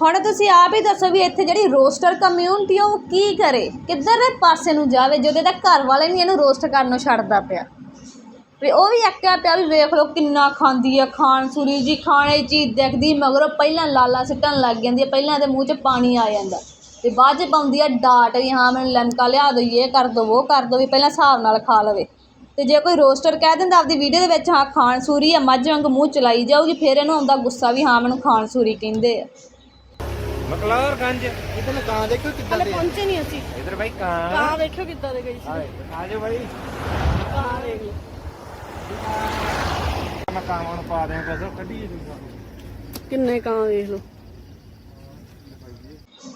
[SPEAKER 4] ਹੁਣ ਤੁਸੀਂ ਆਪ ਹੀ ਦੱਸੋ ਵੀ ਇੱਥੇ ਜਿਹੜੀ ਰੋਸਟਰ ਕਮਿਊਨਿਟੀ ਉਹ ਕੀ ਕਰੇ? ਕਿੱਧਰ ਦੇ ਪਾਸੇ ਨੂੰ ਜਾਵੇ ਜਦੋਂ ਇਹਦਾ ਘਰ ਵਾਲੇ ਨਹੀਂ ਇਹਨੂੰ ਰੋਸਟ ਕਰਨੋਂ ਛੱਡਦਾ ਪਿਆ? ਵੀ ਉਹ ਵੀ ਅੱਕਿਆ ਪਿਆ ਵੀ ਵੇਖ ਲਓ ਕਿੰਨਾ ਖਾਂਦੀ ਆ ਖਾਣ ਸੁਰੀ ਜੀ ਖਾਣੇ ਚੀਜ਼ ਦੇਖਦੀ ਮਗਰੋਂ ਪਹਿਲਾਂ ਲਾਲਾ ਸਿੱਟਣ ਲੱਗ ਜਾਂਦੀ ਆ ਪਹਿਲਾਂ ਇਹਦੇ ਮੂੰਹ 'ਚ ਪਾਣੀ ਆ ਜਾਂਦਾ। ਤੇ ਬਾਅਦ 'ਚ ਪਾਉਂਦੀ ਆ ਡਾਟ ਵੀ ਹਾਂ ਮੈਨੂੰ ਲਮਕਾ ਲਿਆ ਦੋ ਇਹ ਕਰ ਦੋ ਉਹ ਕਰ ਦੋ ਵੀ ਪਹਿਲਾਂ ਹਿਸਾਬ ਨਾਲ ਖਾ ਲਵੇ। ਤੇ ਜੇ ਕੋਈ ਰੋਸਟਰ ਕਹਿ ਦਿੰਦਾ ਆਪਦੀ ਵੀਡੀਓ ਦੇ ਵਿੱਚ ਹਾਂ ਖਾਣ ਸੂਰੀ ਆ ਮੱਝ ਵਾਂਗ ਮੂੰਹ ਚਲਾਈ ਜਾਊਗੀ ਫਿਰ ਇਹਨੂੰ ਆਉਂਦਾ ਗੁੱਸਾ ਵੀ ਹਾਂ ਮੈਨੂੰ ਖਾਣ ਸੂਰੀ ਕਹਿੰਦੇ ਆ।
[SPEAKER 1] ਮਕਲਾਰ ਗੰਜ
[SPEAKER 6] ਇਧਰ ਨੂੰ ਕਾਂ ਦੇਖੋ ਕਿੱਦਾਂ
[SPEAKER 2] ਹਲੇ
[SPEAKER 6] ਦੇ।
[SPEAKER 2] ਪਹੁੰਚੇ ਨਹੀਂ ਅਸੀਂ।
[SPEAKER 1] ਇਧਰ ਬਾਈ ਕਾਂ।
[SPEAKER 2] ਕਾਂ ਦੇਖਿਓ ਕਿੱਦਾਂ ਦੇ ਗਈ ਸੀ।
[SPEAKER 1] ਆ ਜਾ ਬਾਈ।
[SPEAKER 2] ਕਾਂ ਦੇਖ ਲਓ।
[SPEAKER 1] ਮੈਂ ਕਾਂਵਾਂ ਨੂੰ ਪਾ ਦਿਆਂ ਕਸੋ ਕੱਢੀਏ
[SPEAKER 2] ਕਿੰਨੇ ਕਾਂ ਦੇਖ ਲਓ।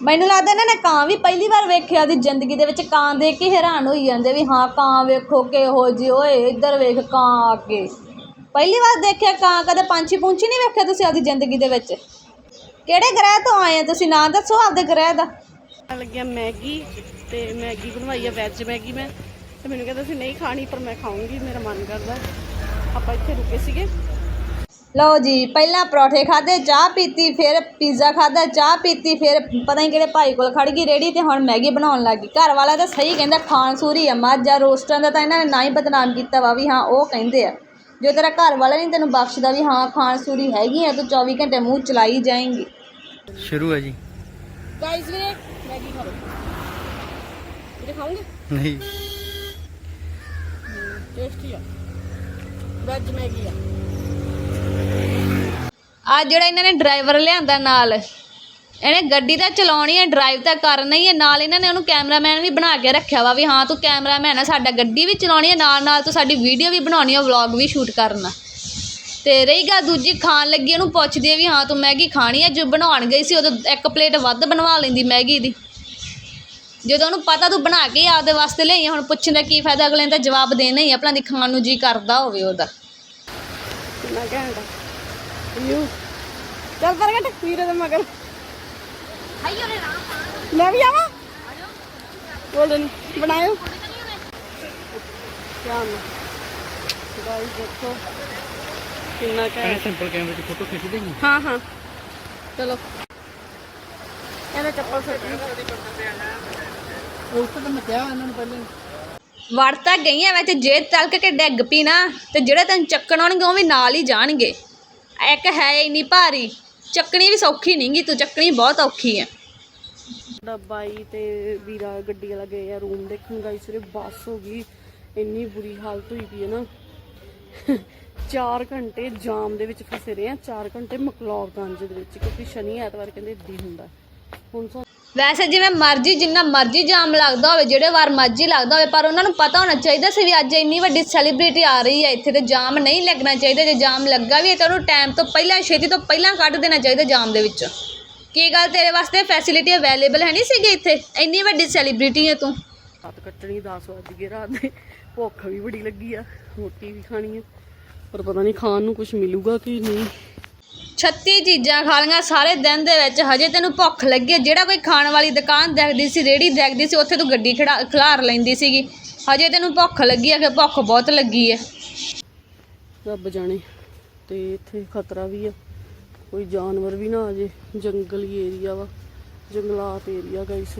[SPEAKER 4] ਮੈਨੂੰ ਲੱਗਦਾ ਇਹਨਾਂ ਨੇ ਕਾਂ ਵੀ ਪਹਿਲੀ ਵਾਰ ਵੇਖਿਆ ਦੀ ਜ਼ਿੰਦਗੀ ਦੇ ਵਿੱਚ ਕਾਂ ਦੇਖ ਕੇ ਹੈਰਾਨ ਹੋਈ ਜਾਂਦੇ ਵੀ ਹਾਂ ਕਾਂ ਵੇਖੋ ਕਿਹੋ ਜਿਹੇ ਓਏ ਇੱਧਰ ਵੇਖ ਕਾਂ ਅੱਗੇ ਪਹਿਲੀ ਵਾਰ ਦੇਖਿਆ ਕਾਂ ਕਦੇ ਪੰਛੀ ਪੁੰਛੀ ਨਹੀਂ ਵੇਖਿਆ ਤੁਸੀਂ ਆਪਦੀ ਜ਼ਿੰਦਗੀ ਦੇ ਵਿੱਚ? ਕਿਹੜੇ ਗ੍ਰਹਿ ਤੋਂ ਆਏ ਆ ਤੁਸੀਂ? ਨਾਂ ਦੱਸੋ ਆਪਦੇ ਗ੍ਰਹਿ ਦਾ।
[SPEAKER 2] ਲੱਗਿਆ ਮੈਗੀ ਤੇ ਮੈਗੀ ਬਣਵਾਈ ਆ ਵੈਜ ਮੈਗੀ ਮੈਂ। ਤੇ ਮੈਨੂੰ ਕਹਿੰਦਾ ਸੀ ਨਹੀਂ ਖਾਣੀ ਪਰ ਮੈਂ ਖਾਊਂਗੀ ਮੇਰਾ ਮਨ ਕਰਦਾ। ਆਪਾਂ ਇੱਥੇ ਰੁਕੇ ਸੀਗੇ।
[SPEAKER 4] ਲਓ ਜੀ ਪਹਿਲਾਂ ਪਰੌਠੇ ਖਾਦੇ ਚਾਹ ਪੀਤੀ ਫਿਰ ਪੀਜ਼ਾ ਖਾਦਾ ਚਾਹ ਪੀਤੀ ਫਿਰ ਪਤਾ ਨਹੀਂ ਕਿਹੜੇ ਭਾਈ ਕੋਲ ਖੜ ਗਈ ਰੇੜੀ ਤੇ ਹੁਣ ਮੈਗੀ ਬਣਾਉਣ ਲੱਗ ਗਈ। ਘਰ ਵਾਲਾ ਤਾਂ ਸਹੀ ਕਹਿੰਦਾ ਖਾਣ ਸੂਰੀ ਆ ਮੱਝ ਆ ਰੋਸਟਾਂ ਦਾ ਤਾਂ ਇਹਨਾਂ ਨੇ ਨਾ ਹੀ ਬਦਨਾਮ ਕੀਤਾ ਵਾ ਵੀ ਹਾਂ ਉਹ ਕਹਿੰਦੇ ਆ। ਜੋ ਤੇਰਾ ਘਰ ਵਾਲਾ ਨਹੀਂ ਤੈਨੂੰ ਬਖਸ਼ਦਾ ਵੀ ਹਾਂ ਖਾਣ ਸੂਰੀ ਹੈਗੀ ਆ ਤੂੰ 24 ਘੰਟੇ ਮੂੰਹ ਚਲਾਈ ਜਾਏਂਗੀ।
[SPEAKER 6] ਸ਼ੁਰੂ ਹੈ ਜੀ।
[SPEAKER 2] ਗਾਈਸ ਵੀਰੇ ਮੈਗੀ ਖਾ ਲਓ ਵੀਰੇ ਖਾਓਗੇ?
[SPEAKER 6] ਨਹੀਂ।
[SPEAKER 2] ਟੇਸਟੀ ਆ। ਵੈਜ ਮੈਗੀ ਆ?
[SPEAKER 4] ਆ ਜਿਹੜਾ ਇਹਨਾਂ ਨੇ ਡਰਾਈਵਰ ਲਿਆਂਦਾ ਨਾਲ ਇਹਨੇ ਗੱਡੀ ਤਾਂ ਚਲਾਉਣੀ ਹੈ ਡਰਾਈਵ ਤਾਂ ਕਰਨਾ ਹੀ ਹੈ ਨਾਲ ਇਹਨਾਂ ਨੇ ਉਹਨੂੰ ਕੈਮਰਾਮੈਨ ਵੀ ਬਣਾ ਕੇ ਰੱਖਿਆ ਵਾ ਵੀ ਹਾਂ ਤੂੰ ਕੈਮਰਾਮੈਨ ਆ ਸਾਡਾ ਗੱਡੀ ਵੀ ਚਲਾਉਣੀ ਹੈ ਨਾਲ ਨਾਲ ਤੂੰ ਸਾਡੀ ਵੀਡੀਓ ਵੀ ਬਣਾਉਣੀ ਹੈ ਵਲੌਗ ਵੀ ਸ਼ੂਟ ਕਰਨਾ। ਤੇ ਰਹੀ ਗੱਲ ਦੂਜੀ ਖਾਣ ਲੱਗੀ ਉਹਨੂੰ ਪੁੱਛਦੀ ਹੈ ਵੀ ਹਾਂ ਤੂੰ ਮੈਗੀ ਖਾਣੀ ਹੈ ਜੋ ਬਣਾਉਣ ਗਈ ਸੀ ਉਦੋਂ ਇੱਕ ਪਲੇਟ ਵੱਧ ਬਣਵਾ ਲੈਂਦੀ ਮੈਗੀ ਦੀ। ਜਦੋਂ ਉਹਨੂੰ ਪਤਾ ਤੂੰ ਬਣਾ ਕੇ ਹੀ ਆਪਦੇ ਵਾਸਤੇ ਲਈ ਹੁਣ ਪੁੱਛਣ ਦਾ ਕੀ ਫਾਇਦਾ ਅਗਲੇ ਨੇ ਤਾਂ ਜਵਾਬ ਦੇਣਾ ਹੀ ਆ, ਆਪਣਾ ਦੀ ਖਾਣ ਨੂੰ ਜੀ ਕਰਦਾ ਹੋਵੇ ਉਹਦਾ।
[SPEAKER 2] ਕਿੰਨਾ ਘੈਂਟ ਯੂ ਚੱਲ ਪ੍ਰਗਟ ਵੀਰੇ ਦੇ ਮਗਰ। ਮੈਂ ਵੀ ਆਵਾਂ। ਬੋਲਣ ਬਣਾਇਓ। ਧਿਆਨ ਨਾਲ ਗਾਈਸ ਦੇਖੋ ਕਿੰਨਾ ਘੈਂਟ
[SPEAKER 6] ਸਿੰਪਲ ਕੈਮਰੇ 'ਚ ਫੋਟੋ ਖਿੱਚ ਦੇਂਗੇ
[SPEAKER 2] ਹਾਂ ਹਾਂ। ਚਲੋ। ਇਹਨੇ ਚੱਪਲ ਫੇਟਣੀ
[SPEAKER 6] ਉਸ ਤਾਂ ਮੈਂ ਕਿਹਾ ਇਹਨਾਂ ਨੂੰ ਪਹਿਲੇ।
[SPEAKER 4] ਵੜ ਤਾਂ ਗਈਆਂ ਵਿੱਚ ਜੇ ਤਲਕ ਕੇ ਡਿੱਗ ਪਈ ਨਾ, ਤੇ ਜਿਹੜੇ ਤੈਨੂੰ ਚੱਕਣ ਆਉਣਗੇ ਉਹ ਵੀ ਨਾਲ ਹੀ ਜਾਣਗੇ। ਇੱਕ ਹੈ ਇੰਨੀ ਭਾਰੀ, ਚੱਕਣੀ ਵੀ ਸੌਖੀ ਨਹੀਂਗੀ ਤੂੰ ਚੱਕਣੀ ਬਹੁਤ ਔਖੀ ਹੈ
[SPEAKER 2] ਦਾ ਬਾਈ ਤੇ ਵੀਰਾ ਗੱਡੀ ਵਾਲਾ ਗਏ ਆ ਰੂਮ ਦੇਖਣ ਗਾਈ ਸਵੇਰੇ ਬੱਸ ਹੋ ਗਈ, ਇੰਨੀ ਬੁਰੀ ਹਾਲਤ ਹੋਈ ਪਈ ਹੈ ਨਾ। 4 ਘੰਟੇ ਜਾਮ ਦੇ ਵਿੱਚ ਫਸੇ ਰਹੇ ਆ 4 ਘੰਟੇ ਮਕਲੌਡਗੰਜ ਦੇ ਵਿੱਚ, ਕਿਉਂਕਿ ਸ਼ਨੀ ਐਤਵਾਰ ਕਹਿੰਦੇ ਏਦਾਂ ਹੀ ਹੁੰਦਾ। ਹੁਣ
[SPEAKER 4] ਵੈਸੇ ਜਿਵੇਂ ਮਰਜ਼ੀ, ਜਿੰਨਾ ਮਰਜ਼ੀ ਜਾਮ ਲੱਗਦਾ ਹੋਵੇ, ਜਿਹੜੇ ਵਾਰ ਮਰਜ਼ੀ ਲੱਗਦਾ ਹੋਵੇ, ਪਰ ਉਹਨਾਂ ਨੂੰ ਪਤਾ ਹੋਣਾ ਚਾਹੀਦਾ ਸੀ ਵੀ ਅੱਜ ਇੰਨੀ ਵੱਡੀ ਸੈਲੀਬ੍ਰਿਟੀ ਆ ਰਹੀ ਹੈ, ਇੱਥੇ ਤੇ ਜਾਮ ਨਹੀਂ ਲੱਗਣਾ ਚਾਹੀਦਾ, ਜੇ ਜਾਮ ਲੱਗਾ ਵੀ ਹੈ ਤਾਂ ਉਹਨੂੰ ਟਾਈਮ ਤੋਂ ਪਹਿਲਾਂ, ਛੇਤੀ ਤੋਂ ਪਹਿਲਾਂ ਕੱਢ ਦੇਣਾ ਚਾਹੀਦਾ ਜਾਮ ਦੇ ਵਿੱਚੋਂ। ਕੀ ਗੱਲ ਤੇਰੇ ਵਾਸਤੇ ਫੈਸਿਲਿਟੀ ਅਵੇਲੇਬਲ ਹੈ ਨਹੀਂ ਸੀਗੀ ਇੱਥੇ? ਇੰਨੀ ਵੱਡੀ ਸੈਲੀਬ੍ਰਿਟੀ ਹੈ ਤੂੰ।
[SPEAKER 2] ਰਾਤ ਕੱਟਣੀ 10 ਵਜ ਗਏ ਰਾਤ ਦੇ, ਭੁੱਖ ਵੀ ਬੜੀ ਲੱਗੀ ਆ, ਰੋਟੀ ਵੀ ਖਾਣੀ ਆ, ਪਰ ਪਤਾ ਨਹੀਂ ਖਾਣ ਨੂੰ ਕੁਝ ਮਿਲੂਗਾ ਕਿ ਨਹੀਂ।
[SPEAKER 4] 36 ਚੀਜ਼ਾਂ ਖਾ ਲਈਆਂ ਸਾਰੇ ਦਿਨ ਦੇ ਵਿੱਚ। ਹਜੇ ਤੈਨੂੰ ਭੁੱਖ ਲੱਗੀ ਹੈ। ਜਿਹੜਾ ਕੋਈ ਖਾਣ ਵਾਲੀ ਦੁਕਾਨ ਦੇਖਦੀ ਸੀ ਰੇੜੀ ਦੇਖਦੀ ਸੀ ਉੱਥੇ ਤੂੰ ਗੱਡੀ ਖੜਾ ਖਿਲਾਰ ਲੈਂਦੀ ਸੀਗੀ। ਹਜੇ ਤੈਨੂੰ ਭੁੱਖ ਲੱਗੀ ਹੈ ਕਿ ਭੁੱਖ ਬਹੁਤ ਲੱਗੀ ਹੈ।
[SPEAKER 2] ਰੱਬ ਜਾਣੇ ਤੇ ਇੱਥੇ ਖਤਰਾ ਵੀ ਆ। ਕੋਈ ਜਾਨਵਰ ਵੀ ਨਾ ਆ ਜੇ। ਜੰਗਲੀ ਏਰੀਆ ਵਾ। ਜੰਗਲਾਤ ਏਰੀਆ ਗਾਈਸ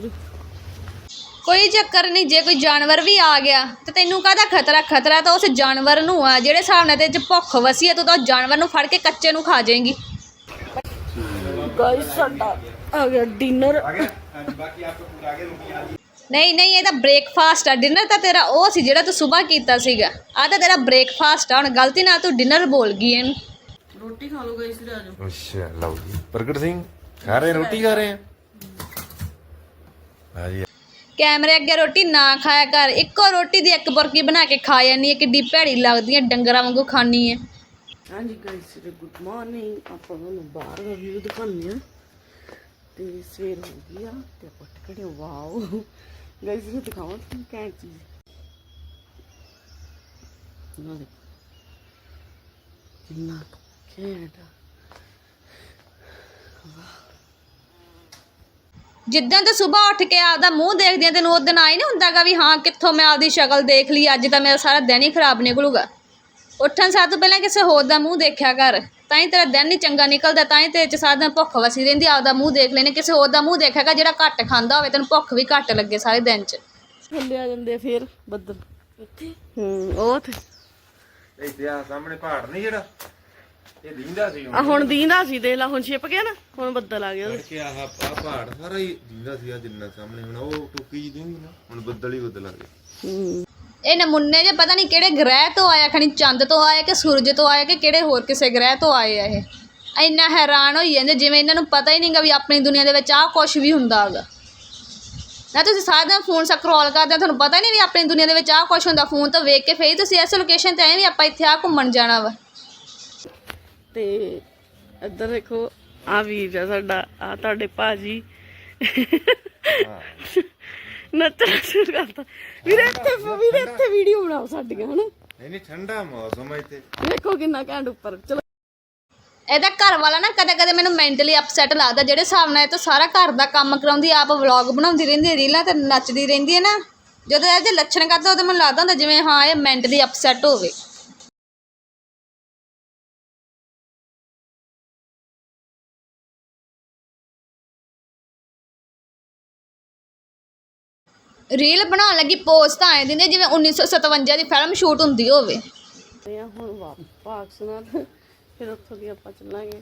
[SPEAKER 4] ਕੋਈ ਚੱਕਰ ਨਹੀਂ ਜੇ ਕੋਈ ਜਾਨਵਰ ਵੀ ਆ ਗਿਆ ਤੇ ਤੈਨੂੰ ਕਾਹਦਾ ਖਤਰਾ? ਖਤਰਾ ਤਾਂ ਉਸ ਜਾਨਵਰ ਨੂੰ ਆ ਜਿਹੜੇ ਹਿਸਾਬ ਨਾਲ ਤੇ ਚ ਭੁੱਖ ਵਸੀ ਹੈ ਤੂੰ ਤਾਂ ਉਸ ਜਾਨਵਰ ਨੂੰ ਫੜ ਕੇ ਕੱਚੇ ਨੂੰ ਖਾ ਜਾਏਂਗੀ।
[SPEAKER 2] ਗਾਈਸ ਸਾਡਾ ਆ ਗਿਆ ਡਿਨਰ
[SPEAKER 4] ਨਹੀਂ ਨਹੀਂ ਇਹ ਤਾਂ ਬ੍ਰੇਕਫਾਸਟ ਆ। ਡਿਨਰ ਤਾਂ ਤੇਰਾ ਉਹ ਸੀ ਜਿਹੜਾ ਤੂੰ ਸਵੇਰ ਕੀਤਾ ਸੀਗਾ। ਆ ਤਾਂ ਤੇਰਾ ਬ੍ਰੇਕਫਾਸਟ ਆ। ਹੁਣ ਗਲਤੀ ਨਾਲ ਤੂੰ ਡਿਨਰ ਬੋਲ ਗਈ ਇਹਨੂੰ।
[SPEAKER 2] ਰੋਟੀ ਖਾ ਲਓ ਗਾਈਸ ਲੈ ਜਾਓ।
[SPEAKER 1] ਅੱਛਾ ਲਓ ਜੀ। ਪ੍ਰਗਟ ਸਿੰਘ ਖਾ ਰਹੇ ਰੋਟੀ ਖਾ ਰਹੇ ਆ? ਹਾਂ ਜੀ।
[SPEAKER 4] ਕੈਮਰੇ ਅੱਗੇ ਰੋਟੀ ਨਾ ਖਾਇਆ ਕਰ। ਇੱਕੋ ਰੋਟੀ ਦੀ ਇੱਕ ਬੁਰਕੀ ਬਣਾ ਕੇ ਖਾ ਜਾਂਦੀ ਹੈ ਕਿੱਡੀ ਭੈੜੀ ਲੱਗਦੀ ਹੈ ਡੰਗਰਾਂ ਵਾਂਗੂ ਖਾਣੀ ਹੈ
[SPEAKER 2] ਹਾਂਜੀ ਗਾਈਸ ਗੁੱਡ ਮਾਰਨਿੰਗ ਆਪਾਂ ਤੁਹਾਨੂੰ ਬਾਹਰ ਦਾ ਵਿਊ ਦਿਖਾਉਂਦੇ ਆ ਤੇ ਸਵੇਰ ਹੋ ਗਈ ਆ ਤੇ ਆਪਾਂ ਟਕੜੇ ਵਾਓ। ਗਾਈਸ ਨੂੰ ਦਿਖਾਵਾਂ ਤੁਹਾਨੂੰ ਕੈਂਟ ਚੀਜ਼। ਨਾ ਦੇਖੋ। ਕਿੰਨਾ ਕੈਂਟ
[SPEAKER 4] ਜਿੱਦਾਂ ਤੂੰ ਸਵੇਰ ਉੱਠ ਕੇ ਆਪਦਾ ਮੂੰਹ ਦੇਖਦੀ ਆ ਤੈਨੂੰ ਉਦੋਂ ਆਈ ਨਹੀਂ ਹੁੰਦਾਗਾ ਵੀ ਹਾਂ, ਕਿੱਥੋਂ ਮੈਂ ਆਪਦੀ ਸ਼ਕਲ ਦੇਖ ਲਈ, ਅੱਜ ਤਾਂ ਮੇਰਾ ਸਾਰਾ ਦਿਨ ਹੀ ਖਰਾਬ ਨਿਕਲੂਗਾ। ਉੱਠਣ ਸਾਰ ਤੋਂ ਪਹਿਲਾਂ ਕਿਸੇ ਹੋਰ ਦਾ ਮੂੰਹ ਦੇਖਿਆ ਕਰ। ਤਾਂ ਹੀ ਤੇਰਾ ਦਿਨ ਨਹੀਂ ਚੰਗਾ ਨਿਕਲਦਾ ਤਾਂ ਹੀ ਤੇਰੇ ਚ ਸਾਰਾ ਦਿਨ ਭੁੱਖ ਵਸੀ ਰਹਿੰਦੀ ਆਪਦਾ ਮੂੰਹ ਦੇਖ ਲੈਣੇ ਕਿਸੇ ਹੋਰ ਦਾ ਮੂੰਹ ਦੇਖਿਆਗਾ ਜਿਹੜਾ ਘੱਟ ਖਾਂਦਾ ਹੋਵੇ ਤੈਨੂੰ ਭੁੱਖ ਵੀ ਘੱਟ ਲੱਗੇ ਸਾਰੇ ਦਿਨ ਚ।
[SPEAKER 2] ਥੱਲੇ ਆ ਜਾਂਦੇ ਆ ਫੇਰ ਬੱਦਲ। ਇੱਥੇ? ਹੂੰ ਉਹ ਤੇ।
[SPEAKER 1] ਇੱਥੇ ਆ ਸਾਹਮਣੇ ਪਹਾੜ ਨਹੀਂ ਜਿਹੜਾ? ਇਹ ਦਿੰਦਾ ਸੀ
[SPEAKER 2] ਆ ਹੁਣ ਦੀਂਦਾ ਸੀ ਦੇਖ ਲਾ ਹੁਣ ਛਿਪ ਗਿਆ ਨਾ ਹੁਣ ਬੱਦਲ ਆ ਗਿਆ ਉਹਦੇ।
[SPEAKER 1] ਕਿ ਆਹ ਆ ਪਹਾੜ ਸਾਰਾ ਹੀ ਦਿੰਦਾ ਸੀ ਆ ਜਿੰਨਾ ਸਾਹਮਣੇ ਹੁਣ ਉਹ ਟੋਕੀ ਜੀ ਦਿੰਦੀ ਨਾ ਹੁਣ ਬੱਦਲ ਹੀ ਬੱਦਲ ਆ ਗਏ।
[SPEAKER 2] ਹੂੰ।
[SPEAKER 4] ਇਹ ਨਮੂਨੇ ਜੇ ਪਤਾ ਨਹੀਂ ਕਿਹੜੇ ਗ੍ਰਹਿ ਤੋਂ ਆਇਆ ਖਣੀ ਚੰਦ ਤੋਂ ਆਇਆ ਕਿ ਸੂਰਜ ਤੋਂ ਆਇਆ ਕਿ ਕਿਹੜੇ ਹੋਰ ਕਿਸੇ ਗ੍ਰਹਿ ਤੋਂ ਆਏ ਆ ਇਹ? ਇੰਨਾ ਹੈਰਾਨ ਹੋਈ ਜਾਂਦੇ ਜਿਵੇਂ ਇਹਨਾਂ ਨੂੰ ਪਤਾ ਹੀ ਨਹੀਂਗਾ ਵੀ ਆਪਣੀ ਦੁਨੀਆ ਦੇ ਵਿੱਚ ਆਹ ਕੁਝ ਵੀ ਹੁੰਦਾ ਹੈਗਾ ਨਾ ਤੁਸੀਂ ਸਾਰਾ ਦਿਨ ਫੋਨ ਸਕਰੋਲ ਕਰਦੇ ਤੁਹਾਨੂੰ ਪਤਾ ਨਹੀਂ ਵੀ ਆਪਣੀ ਦੁਨੀਆ ਦੇ ਵਿੱਚ ਆਹ ਕੁਝ ਹੁੰਦਾ। ਫੋਨ ਤੋਂ ਵੇਖ ਕੇ ਫੇਰ ਤੁਸੀਂ ਇਸ ਲੋਕੇਸ਼ਨ ਤੇ ਆਏ ਵੀ ਆਪਾਂ ਇੱਥੇ ਆ ਘੁੰਮਣ ਜਾਣਾ ਵਾ।
[SPEAKER 2] ਤੇ ਇੱਧਰ ਦੇਖੋ ਆ ਵੀਰ ਆ ਸਾਡਾ ਆ ਤੁਹਾਡੇ ਭਾਜੀ। ਨੱਚਣਾ ਸ਼ੁਰੂ ਕਰਤਾ। ਵੀਰੇ ਇੱਥੇ ਵੀਰੇ ਇੱਥੇ ਵੀਡੀਓ ਬਣਾਓ ਸਾਡੀਆਂ ਹਨਾ?
[SPEAKER 1] ਨਹੀਂ ਨਹੀਂ ਠੰਡਾ ਮੌਸਮ ਆ ਇੱਥੇ।
[SPEAKER 2] ਦੇਖੋ ਕਿੰਨਾ ਘੈਂਟ ਉੱਪਰ। ਚਲੋ।
[SPEAKER 4] ਇਹਦਾ ਘਰ ਵਾਲਾ ਨਾ ਕਦੇ ਕਦੇ ਮੈਨੂੰ ਮੈਂਟਲੀ ਅਪਸੈਟ ਲੱਗਦਾ ਜਿਹੜੇ ਹਿਸਾਬ ਨਾਲ ਇਹ ਤਾਂ ਸਾਰਾ ਘਰ ਦਾ ਕੰਮ ਕਰਾਉਂਦੀ ਆਪ ਵਲੌਗ ਬਣਾਉਂਦੀ ਰਹਿੰਦੀ ਹੈ ਰੀਲਾਂ ਤੇ ਨੱਚਦੀ ਰਹਿੰਦੀ ਹੈ ਨਾ। ਜਦੋਂ ਇਹ ਜੇ ਲੱਛਣ ਕਰਦਾ ਉਦੋਂ ਮੈਨੂੰ ਲੱਗਦਾ ਹੁੰਦਾ ਜਿਵੇਂ ਹਾਂ ਇਹ ਮੈਂਟਲੀ ਅਪਸੈਟ ਹੋਵੇ। ਰੀਲ ਬਣਾਉਣ ਲੱਗੀ ਪੋਸਟ ਤਾਂ ਐ ਦਿੰਦੇ ਜਿਵੇਂ 1957 ਦੀ ਫਿਲਮ ਸ਼ੂਟ ਹੁੰਦੀ ਹੋਵੇ।
[SPEAKER 2] ਆ ਹੁਣ ਵਾਪਸ ਪਾਕਿਸਤਾਨ ਫਿਰ ਉੱਥੋਂ ਦੀ ਆਪਾਂ ਚੱਲਾਂਗੇ।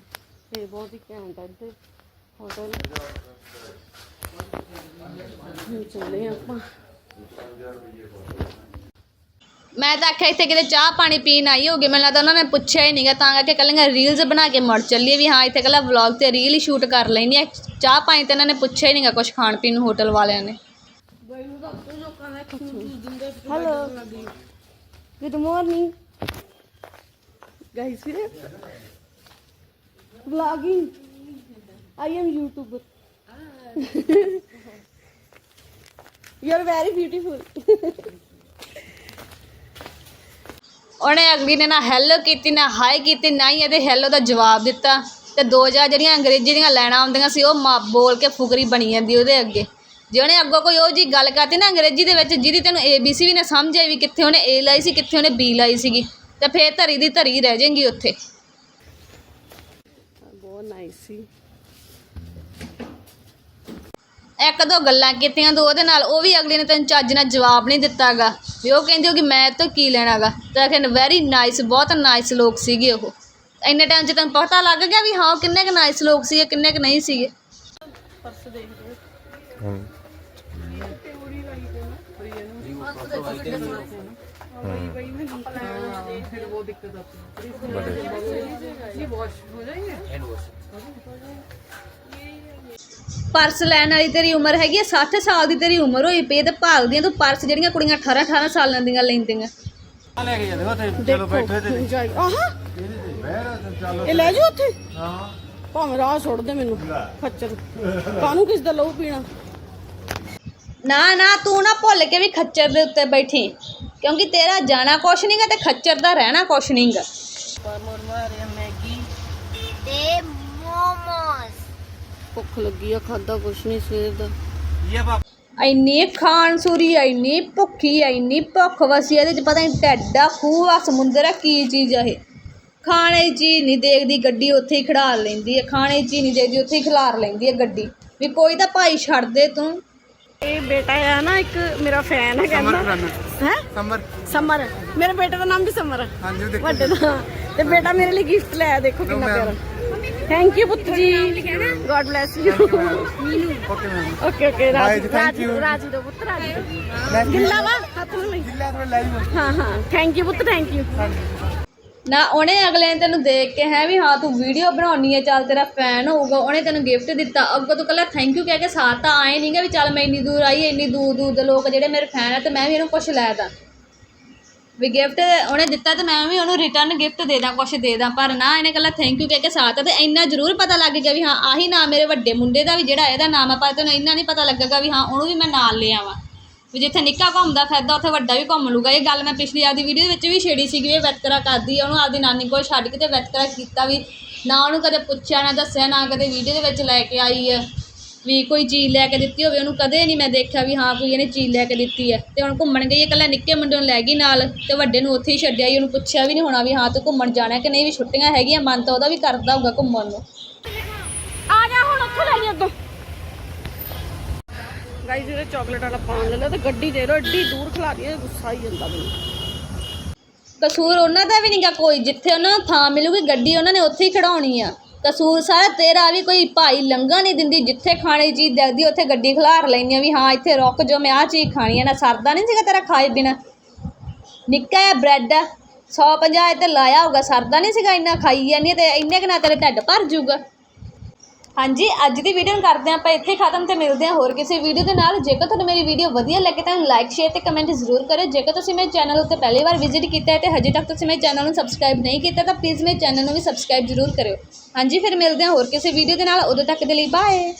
[SPEAKER 2] ਤੇ ਬਹੁਤ ਹੀ ਘੈਂਟ ਆ ਇੱਧਰ ਹੋਟਲ ਹੁਣ ਚੱਲੇ ਆਪਾਂ।
[SPEAKER 4] ਮੈਂ ਤਾਂ ਆਖਿਆ ਇੱਥੇ ਕਿਤੇ ਚਾਹ ਪਾਣੀ ਪੀਣ ਆਈ ਹੋਗੀ ਮੈਨੂੰ ਲੱਗਦਾ ਉਹਨਾਂ ਨੇ ਪੁੱਛਿਆ ਹੀ ਨਹੀਂਗਾ ਤਾਂ ਕਰਕੇ ਕੱਲੀਆਂ ਰੀਲਸ ਬਣਾ ਕੇ ਮੁੜ ਚੱਲੀਏ ਵੀ ਹਾਂ ਇੱਥੇ ਕੱਲਾ ਵਲੌਗ ਤੇ ਰੀਲ ਹੀ ਸ਼ੂਟ ਕਰ ਲੈਣੀ ਆ। ਚਾਹ ਪਾਣੀ ਤੇ ਇਹਨਾਂ ਨੇ ਪੁੱਛਿਆ ਹੀ ਨਹੀਂਗਾ ਕੁਝ ਖਾਣ ਪੀਣ ਨੂੰ ਹੋਟਲ ਵਾਲਿਆਂ ਨੇ।
[SPEAKER 2] ਹੈਲੋ ਗੁੱਡ ਮਾਰਨਿੰਗ ਗਾਇਸ ਵੀਰੇ vlogging I am YouTuber you are very. Beautiful
[SPEAKER 4] ਉਹਨੇ ਅਗਲੀ ਨੇ ਨਾ ਹੈਲੋ ਕੀਤੀ ਨਾ ਹਾਈ ਕੀਤੀ ਨਾ ਹੀ ਇਹਦੇ ਹੈਲੋ ਦਾ ਜਵਾਬ ਦਿੱਤਾ। ਤੇ ਦੋ ਚਾਰ ਜਿਹੜੀਆਂ ਅੰਗਰੇਜ਼ੀ ਦੀਆਂ ਲੈਣਾ ਆਉਂਦੀਆਂ ਸੀ ਉਹ ਮਾ ਬੋਲ ਕੇ ਫੁਕਰੀ ਬਣੀ ਜਾਂਦੀ ਉਹਦੇ ਅੱਗੇ। ਜੇ ਉਹਨੇ ਅੱਗੋਂ ਕੋਈ ਉਹ ਜੀ ਗੱਲ ਕਰਤੀ ਨਾ ਅੰਗਰੇਜ਼ੀ ਦੇ ਵਿੱਚ ਜਿਹਦੀ ਤੈਨੂੰ ਏ ਬੀ ਸੀ ਵੀ ਨਾ ਸਮਝ ਆਈ ਵੀ ਕਿੱਥੇ ਉਹਨੇ ਏ ਲਾਈ ਸੀ ਕਿੱਥੇ ਉਹਨੇ ਬੀ ਲਾਈ ਸੀਗੀ ਤੇ ਫੇਰ ਧਰੀ ਦੀ ਧਰੀ ਰਹਿ ਜਾਏਗੀ ਉੱਥੇ।
[SPEAKER 2] ਬਹੁਤ ਨਾਈਸ ਸੀ।
[SPEAKER 4] ਇੱਕ ਦੋ ਗੱਲਾਂ ਕੀਤੀਆਂ ਤੂੰ ਉਹਦੇ ਨਾਲ ਉਹ ਵੀ ਅਗਲੀ ਨੇ ਤੈਨੂੰ ਚੱਜ ਨਾਲ ਜਵਾਬ ਨਹੀਂ ਦਿੱਤਾਗਾ ਵੀ ਉਹ ਕਹਿੰਦੀ ਹੋਗੀ ਮੈਂ ਤੋਂ ਕੀ ਲੈਣਾਗਾ? ਤਾਂ ਕਹਿੰਦੇ ਵੈਰੀ ਨਾਈਸ ਬਹੁਤ ਨਾਈਸ ਲੋਕ ਸੀਗੇ ਉਹ। ਇੰਨੇ ਟਾਈਮ 'ਚ ਤੈਨੂੰ ਪਤਾ ਲੱਗ ਗਿਆ ਵੀ ਹਾਂ ਉਹ ਕਿੰਨੇ ਕੁ ਨਾਈਸ ਲੋਕ ਸੀਗੇ ਕਿੰਨੇ ਕੁ ਨਹੀਂ ਸੀਗੇ?
[SPEAKER 2] ਪਰਸ ਦੇਖ ਲਓ।
[SPEAKER 4] ਪਰਸ ਲੈਣ ਵਾਲੀ ਤੇਰੀ ਉਮਰ ਹੈਗੀ ਆ 60 ਸਾਲ ਦੀ ਤੇਰੀ ਉਮਰ ਹੋਈ ਪਈ ਤੇ ਭਾਲਦੀਆਂ ਤੂੰ ਪਰਸ ਜਿਹੜੀਆਂ ਕੁੜੀਆਂ 18 18 ਸਾਲਾਂ ਦੀਆਂ ਲੈਂਦੀਆਂ।
[SPEAKER 6] ਲੈ ਕੇ ਜਾਂਦੇ ਉੱਥੇ ਚਲੋ ਬੈਠੇ ਤੇ
[SPEAKER 2] ਜਾਈ ਆਹਾ। ਇਹ ਲੈ ਜਾ ਉੱਥੇ।
[SPEAKER 6] ਹਾਂ।
[SPEAKER 2] ਭਾਵੇਂ ਰਾਹ ਛੋੜ ਦੇ ਮੈਨੂੰ ਖੱਚਰ। ਕਾਹਨੂੰ ਕਿਸ ਦਾ ਲਹੂ ਪੀਣਾ?
[SPEAKER 4] ਨਾ ਨਾ ਤੂੰ ਨਾ ਭੁੱਲ ਕੇ ਵੀ ਖੱਚਰ ਦੇ ਉੱਤੇ ਬੈਠੀ। ਕਿਉਂਕਿ ਤੇਰਾ ਜਾਣਾ ਕੁਛ ਨਹੀਂਗਾ ਤੇ ਖੱਚਰ ਦਾ ਰਹਿਣਾ ਕੁਛ ਨਹੀਂਗਾ
[SPEAKER 2] ਮਰਮਰ ਮੈਗੀ।
[SPEAKER 5] ਤੇ ਮੋਮੋਸ।
[SPEAKER 2] ਭੁੱਖ ਲੱਗੀ ਆ ਖਾਦਾ ਕੁਛ ਨਹੀਂ ਸਵੇਰ ਦਾ।
[SPEAKER 6] ਇਹ ਬਾਪ।
[SPEAKER 4] ਇੰਨੀ ਖਾਣ ਸੂਰੀ ਇੰਨੀ ਭੁੱਖੀ ਇੰਨੀ ਭੁੱਖ ਵਸੀ ਇਹਦੇ ਚ ਪਤਾ ਨਹੀਂ ਟੈਡਾ ਖੂਹ ਆ ਸਮੁੰਦਰ ਆ ਕੀ ਚੀਜ਼ ਆ ਇਹ। ਖਾਣੇ ਦੀ ਚੀਜ਼ ਨਹੀਂ ਦੇਖਦੀ ਗੱਡੀ ਉੱਥੇ ਹੀ ਖੜਾਲ ਲੈਂਦੀ ਹੈ ਖਾਣੇ ਦੀ ਚੀਜ਼ ਨਹੀਂ ਦੇਖਦੀ ਉੱਥੇ ਹੀ ਖਿਲਾਰ ਲੈਂਦੀ ਹੈ ਗੱਡੀ। ਵੀ ਕੋਈ ਤਾਂ ਭਾਈ ਛੱਡ ਦੇ ਤੂੰ।
[SPEAKER 2] ਇਹ ਬੇਟਾ ਆ ਨਾ ਇੱਕ ਮੇਰਾ ਫੈਨ ਹੈ ਕਹਿੰਦਾ। ਹੈ?
[SPEAKER 6] ਸਮਰ।
[SPEAKER 2] ਸਮਰ। ਮੇਰੇ ਬੇਟੇ ਦਾ ਨਾਮ ਵੀ ਸਮਰ ਹੈ
[SPEAKER 6] ਹਾਂਜੀ ਦੇਖੋ
[SPEAKER 2] ਵੱਡੇ ਦਾ। ਤੇ ਬੇਟਾ ਮੇਰੇ ਲਈ ਗਿਫਟ ਲੈ ਆਇਆ, ਦੇਖੋ ਕਿੰਨਾ. ਪਿਆਰਾ। ਥੈਂਕ ਯੂ ਪੁੱਤ ਜੀ। God bless
[SPEAKER 6] you okay
[SPEAKER 2] ma'am okay
[SPEAKER 6] okay
[SPEAKER 2] Raj
[SPEAKER 6] ji, thank you.
[SPEAKER 2] ਰਾਜੀ ਦਾ ਪੁੱਤ ਰਾਜੀ ਦਾ ਗਿੱਲਾ ਵਾ ਹੱਥ ਨੂੰ
[SPEAKER 6] ਜਿੱਲਾ ਥੋੜਾ ਲੈ ਜੀ
[SPEAKER 2] ਹਾਂ ਹਾਂ ਥੈਂਕ ਯੂ ਪੁੱਤ ਥੈਂਕ ਯੂ
[SPEAKER 4] ਨਾ, ਉਹਨੇ ਅਗਲੇ ਨੇ ਤੈਨੂੰ ਦੇਖ ਕੇ ਹੈ ਵੀ ਹਾਂ ਤੂੰ ਵੀਡੀਓ ਬਣਾਉਣੀ ਹੈ ਚੱਲ ਤੇਰਾ ਫੈਨ ਹੋਊਗਾ। ਉਹਨੇ ਤੈਨੂੰ ਗਿਫਟ ਦਿੱਤਾ। ਅੱਗੋਂ ਤੂੰ ਕੱਲਾ ਥੈਂਕ ਯੂ ਕਹਿ ਕੇ ਸਾਥ ਤਾਂ ਆਏ ਨਹੀਂਗਾ ਵੀ ਚੱਲ ਮੈਂ ਇੰਨੀ ਦੂਰ ਆਈ, ਇੰਨੀ ਦੂਰ ਦੂਰ ਦੇ ਲੋਕ ਜਿਹੜੇ ਮੇਰੇ ਫੈਨ ਆ ਤੇ ਮੈਂ ਵੀ ਇਹਨੂੰ ਕੁਛ ਲੈ ਦਾਂ। ਵੀ ਗਿਫਟ ਉਹਨੇ ਦਿੱਤਾ ਤੇ ਮੈਂ ਵੀ ਉਹਨੂੰ ਰਿਟਰਨ ਗਿਫਟ ਦੇ ਦਾਂ, ਕੁਛ ਦੇ ਦਾਂ। ਪਰ ਨਾ ਇਹਨੇ ਕੱਲਾ ਥੈਂਕ ਯੂ ਕਹਿ ਕੇ ਸਾਥ ਆ ਤੇ ਇੰਨਾ ਜ਼ਰੂਰ ਪਤਾ ਲੱਗ ਗਿਆ ਵੀ ਹਾਂ, ਆਹੀ ਨਾਮ ਮੇਰੇ ਵੱਡੇ ਮੁੰਡੇ ਦਾ ਵੀ ਜਿਹੜਾ ਇਹਦਾ ਨਾਮ ਆ, ਪਰ ਤੈਨੂੰ ਇੰਨਾ ਨਹੀਂ ਪਤਾ ਲੱਗੇਗਾ ਵੀ ਹਾਂ, ਉਹਨੂੰ ਵੀ ਮੈਂ ਨਾਲ ਲਿਆਵਾਂ ਵੀ ਜਿੱਥੇ ਨਿੱਕਾ ਘੁੰਮਦਾ ਫਿਰਦਾ, ਉੱਥੇ ਵੱਡਾ ਵੀ ਘੁੰਮ ਲੂਗਾ ਇਹ ਗੱਲ ਮੈਂ ਪਿਛਲੀ ਆਪਦੀ ਵੀਡੀਓ ਦੇ ਵਿੱਚ ਵੀ ਛੇੜੀ ਸੀਗੀ ਇਹ ਵਿਤਕਰਾ ਕਰਦੀ ਆ। ਉਹਨੂੰ ਆਪਦੀ ਨਾਨੀ ਕੋਲ ਛੱਡ ਕੇ ਤੇ ਵਤਕਰਾ ਕੀਤਾ ਵੀ ਨਾ ਉਹਨੂੰ ਕਦੇ ਪੁੱਛਿਆ, ਨਾ ਦੱਸਿਆ, ਨਾ ਕਦੇ ਵੀਡੀਓ ਦੇ ਵਿੱਚ ਲੈ ਕੇ ਆਈ ਹੈ ਵੀ ਕੋਈ ਚੀਜ਼ ਲੈ ਕੇ ਦਿੱਤੀ ਹੋਵੇ, ਉਹਨੂੰ ਕਦੇ ਨਹੀਂ ਮੈਂ ਦੇਖਿਆ ਵੀ ਹਾਂ, ਕੋਈ ਇਹਨੇ ਚੀਜ਼ ਲੈ ਕੇ ਦਿੱਤੀ ਹੈ ਤੇ ਹੁਣ ਘੁੰਮਣ ਗਈ ਹੈ ਇਕੱਲਾ ਨਿੱਕੇ ਮੁੰਡੇ ਨੂੰ ਲੈ ਗਈ ਨਾਲ ਤੇ ਵੱਡੇ ਨੂੰ ਉੱਥੇ ਹੀ ਛੱਡਿਆ ਹੀ ਉਹਨੂੰ ਪੁੱਛਿਆ ਵੀ ਨਹੀਂ ਹੋਣਾ ਵੀ ਹਾਂ ਤੂੰ ਘੁੰਮਣ ਜਾਣਾ ਕਿ ਨਹੀਂ, ਵੀ ਛੁੱਟੀਆਂ ਹੈਗੀਆਂ, ਮਨ ਤਾਂ ਉਹਦਾ ਵੀ ਕਰਦਾ ਹੋਊਗਾ ਘੁੰਮਣ ਨੂੰ।
[SPEAKER 2] ਆ ਜਾ ਹੁਣ, ਉੱਥੇ ਲੈ ਅੱਗੋਂ ਗਾਈਸ ਇਹਦੇ ਚਾਕਲੇਟ ਵਾਲਾ ਪਾਣ ਲੈ ਤੇ ਗੱਡੀ ਦੇ ਰੋ, ਏਡੀ ਦੂਰ ਖਲਾ ਰਹੀ ਗੁੱਸਾ ਹੀ ਜਾਂਦਾ ਮੈਨੂੰ।
[SPEAKER 4] ਕਸੂਰ ਉਹਨਾਂ ਦਾ ਵੀ ਨਹੀਂਗਾ ਕੋਈ, ਜਿੱਥੇ ਉਹਨਾਂ ਨੂੰ ਥਾਂ ਮਿਲੂਗੀ, ਗੱਡੀ ਉਹਨਾਂ ਨੇ ਉੱਥੇ ਹੀ ਖੜਾਉਣੀ ਆ। ਕਸੂਰ ਸਾਰਾ ਤੇਰਾ ਵੀ ਕੋਈ ਭਾਈ ਲੰਘਾ ਨਹੀਂ ਦਿੰਦੀ, ਜਿੱਥੇ ਖਾਣੇ ਚੀਜ਼ ਦੇਖਦੀ, ਉੱਥੇ ਗੱਡੀ ਖਲਾਰ ਲੈਣੀ ਆ ਵੀ ਹਾਂ, ਇੱਥੇ ਰੁਕ ਜਾ ਮੈਂ ਆਹ ਚੀਜ਼ ਖਾਣੀ ਆ, ਨਾ ਸਰਦਾ ਨਹੀਂ ਸੀਗਾ ਤੇਰਾ ਖਾਏ ਬਿਨਾ। ਨਿੱਕਾ ਜਿਹਾ ਬ੍ਰੈਡ 150 ਤੇ ਲਾਇਆ ਹੋਊਗਾ, ਸਰਦਾ ਨਹੀਂ ਸੀਗਾ, ਇੰਨਾ ਖਾਈ ਜਾਂਦੀ ਤੇ ਇੰਨੇ ਕੁ ਨਾਲ ਤੇਰੇ ਢਿੱਡ ਭਰ ਜਾਊਗਾ। ਹਾਂਜੀ, ਅੱਜ ਦੀ ਵੀਡੀਓ ਨੂੰ ਕਰਦੇ ਹਾਂ ਆਪਾਂ ਇੱਥੇ ਖਤਮ ਤੇ ਮਿਲਦੇ ਹਾਂ ਹੋਰ ਕਿਸੇ ਵੀਡੀਓ ਦੇ ਨਾਲ। ਜੇਕਰ ਤੁਹਾਨੂੰ ਮੇਰੀ ਵੀਡੀਓ ਵਧੀਆ ਲੱਗੇ ਤਾਂ ਲਾਈਕ ਸ਼ੇਅਰ ਤੇ ਕਮੈਂਟ ਜ਼ਰੂਰ ਕਰਿਓ। ਜੇਕਰ ਤੁਸੀਂ ਮੇਰੇ ਚੈਨਲ ਉੱਤੇ ਪਹਿਲੀ ਵਾਰ ਵਿਜ਼ਿਟ ਕੀਤਾ ਹੈ ਤੇ ਹਜੇ ਤੱਕ ਤੁਸੀਂ ਮੇਰੇ ਚੈਨਲ ਨੂੰ ਸਬਸਕ੍ਰਾਈਬ ਨਹੀਂ ਕੀਤਾ, ਤਾਂ ਪਲੀਜ਼ ਮੇਰੇ ਚੈਨਲ ਨੂੰ ਵੀ ਸਬਸਕ੍ਰਾਈਬ ਜ਼ਰੂਰ ਕਰਿਓ। ਹਾਂਜੀ, ਫਿਰ ਮਿਲਦੇ ਹਾਂ ਹੋਰ ਕਿਸੇ ਵੀਡੀਓ ਦੇ ਨਾਲ। ਉਦੋਂ ਤੱਕ ਦੇ ਲਈ ਬਾਏ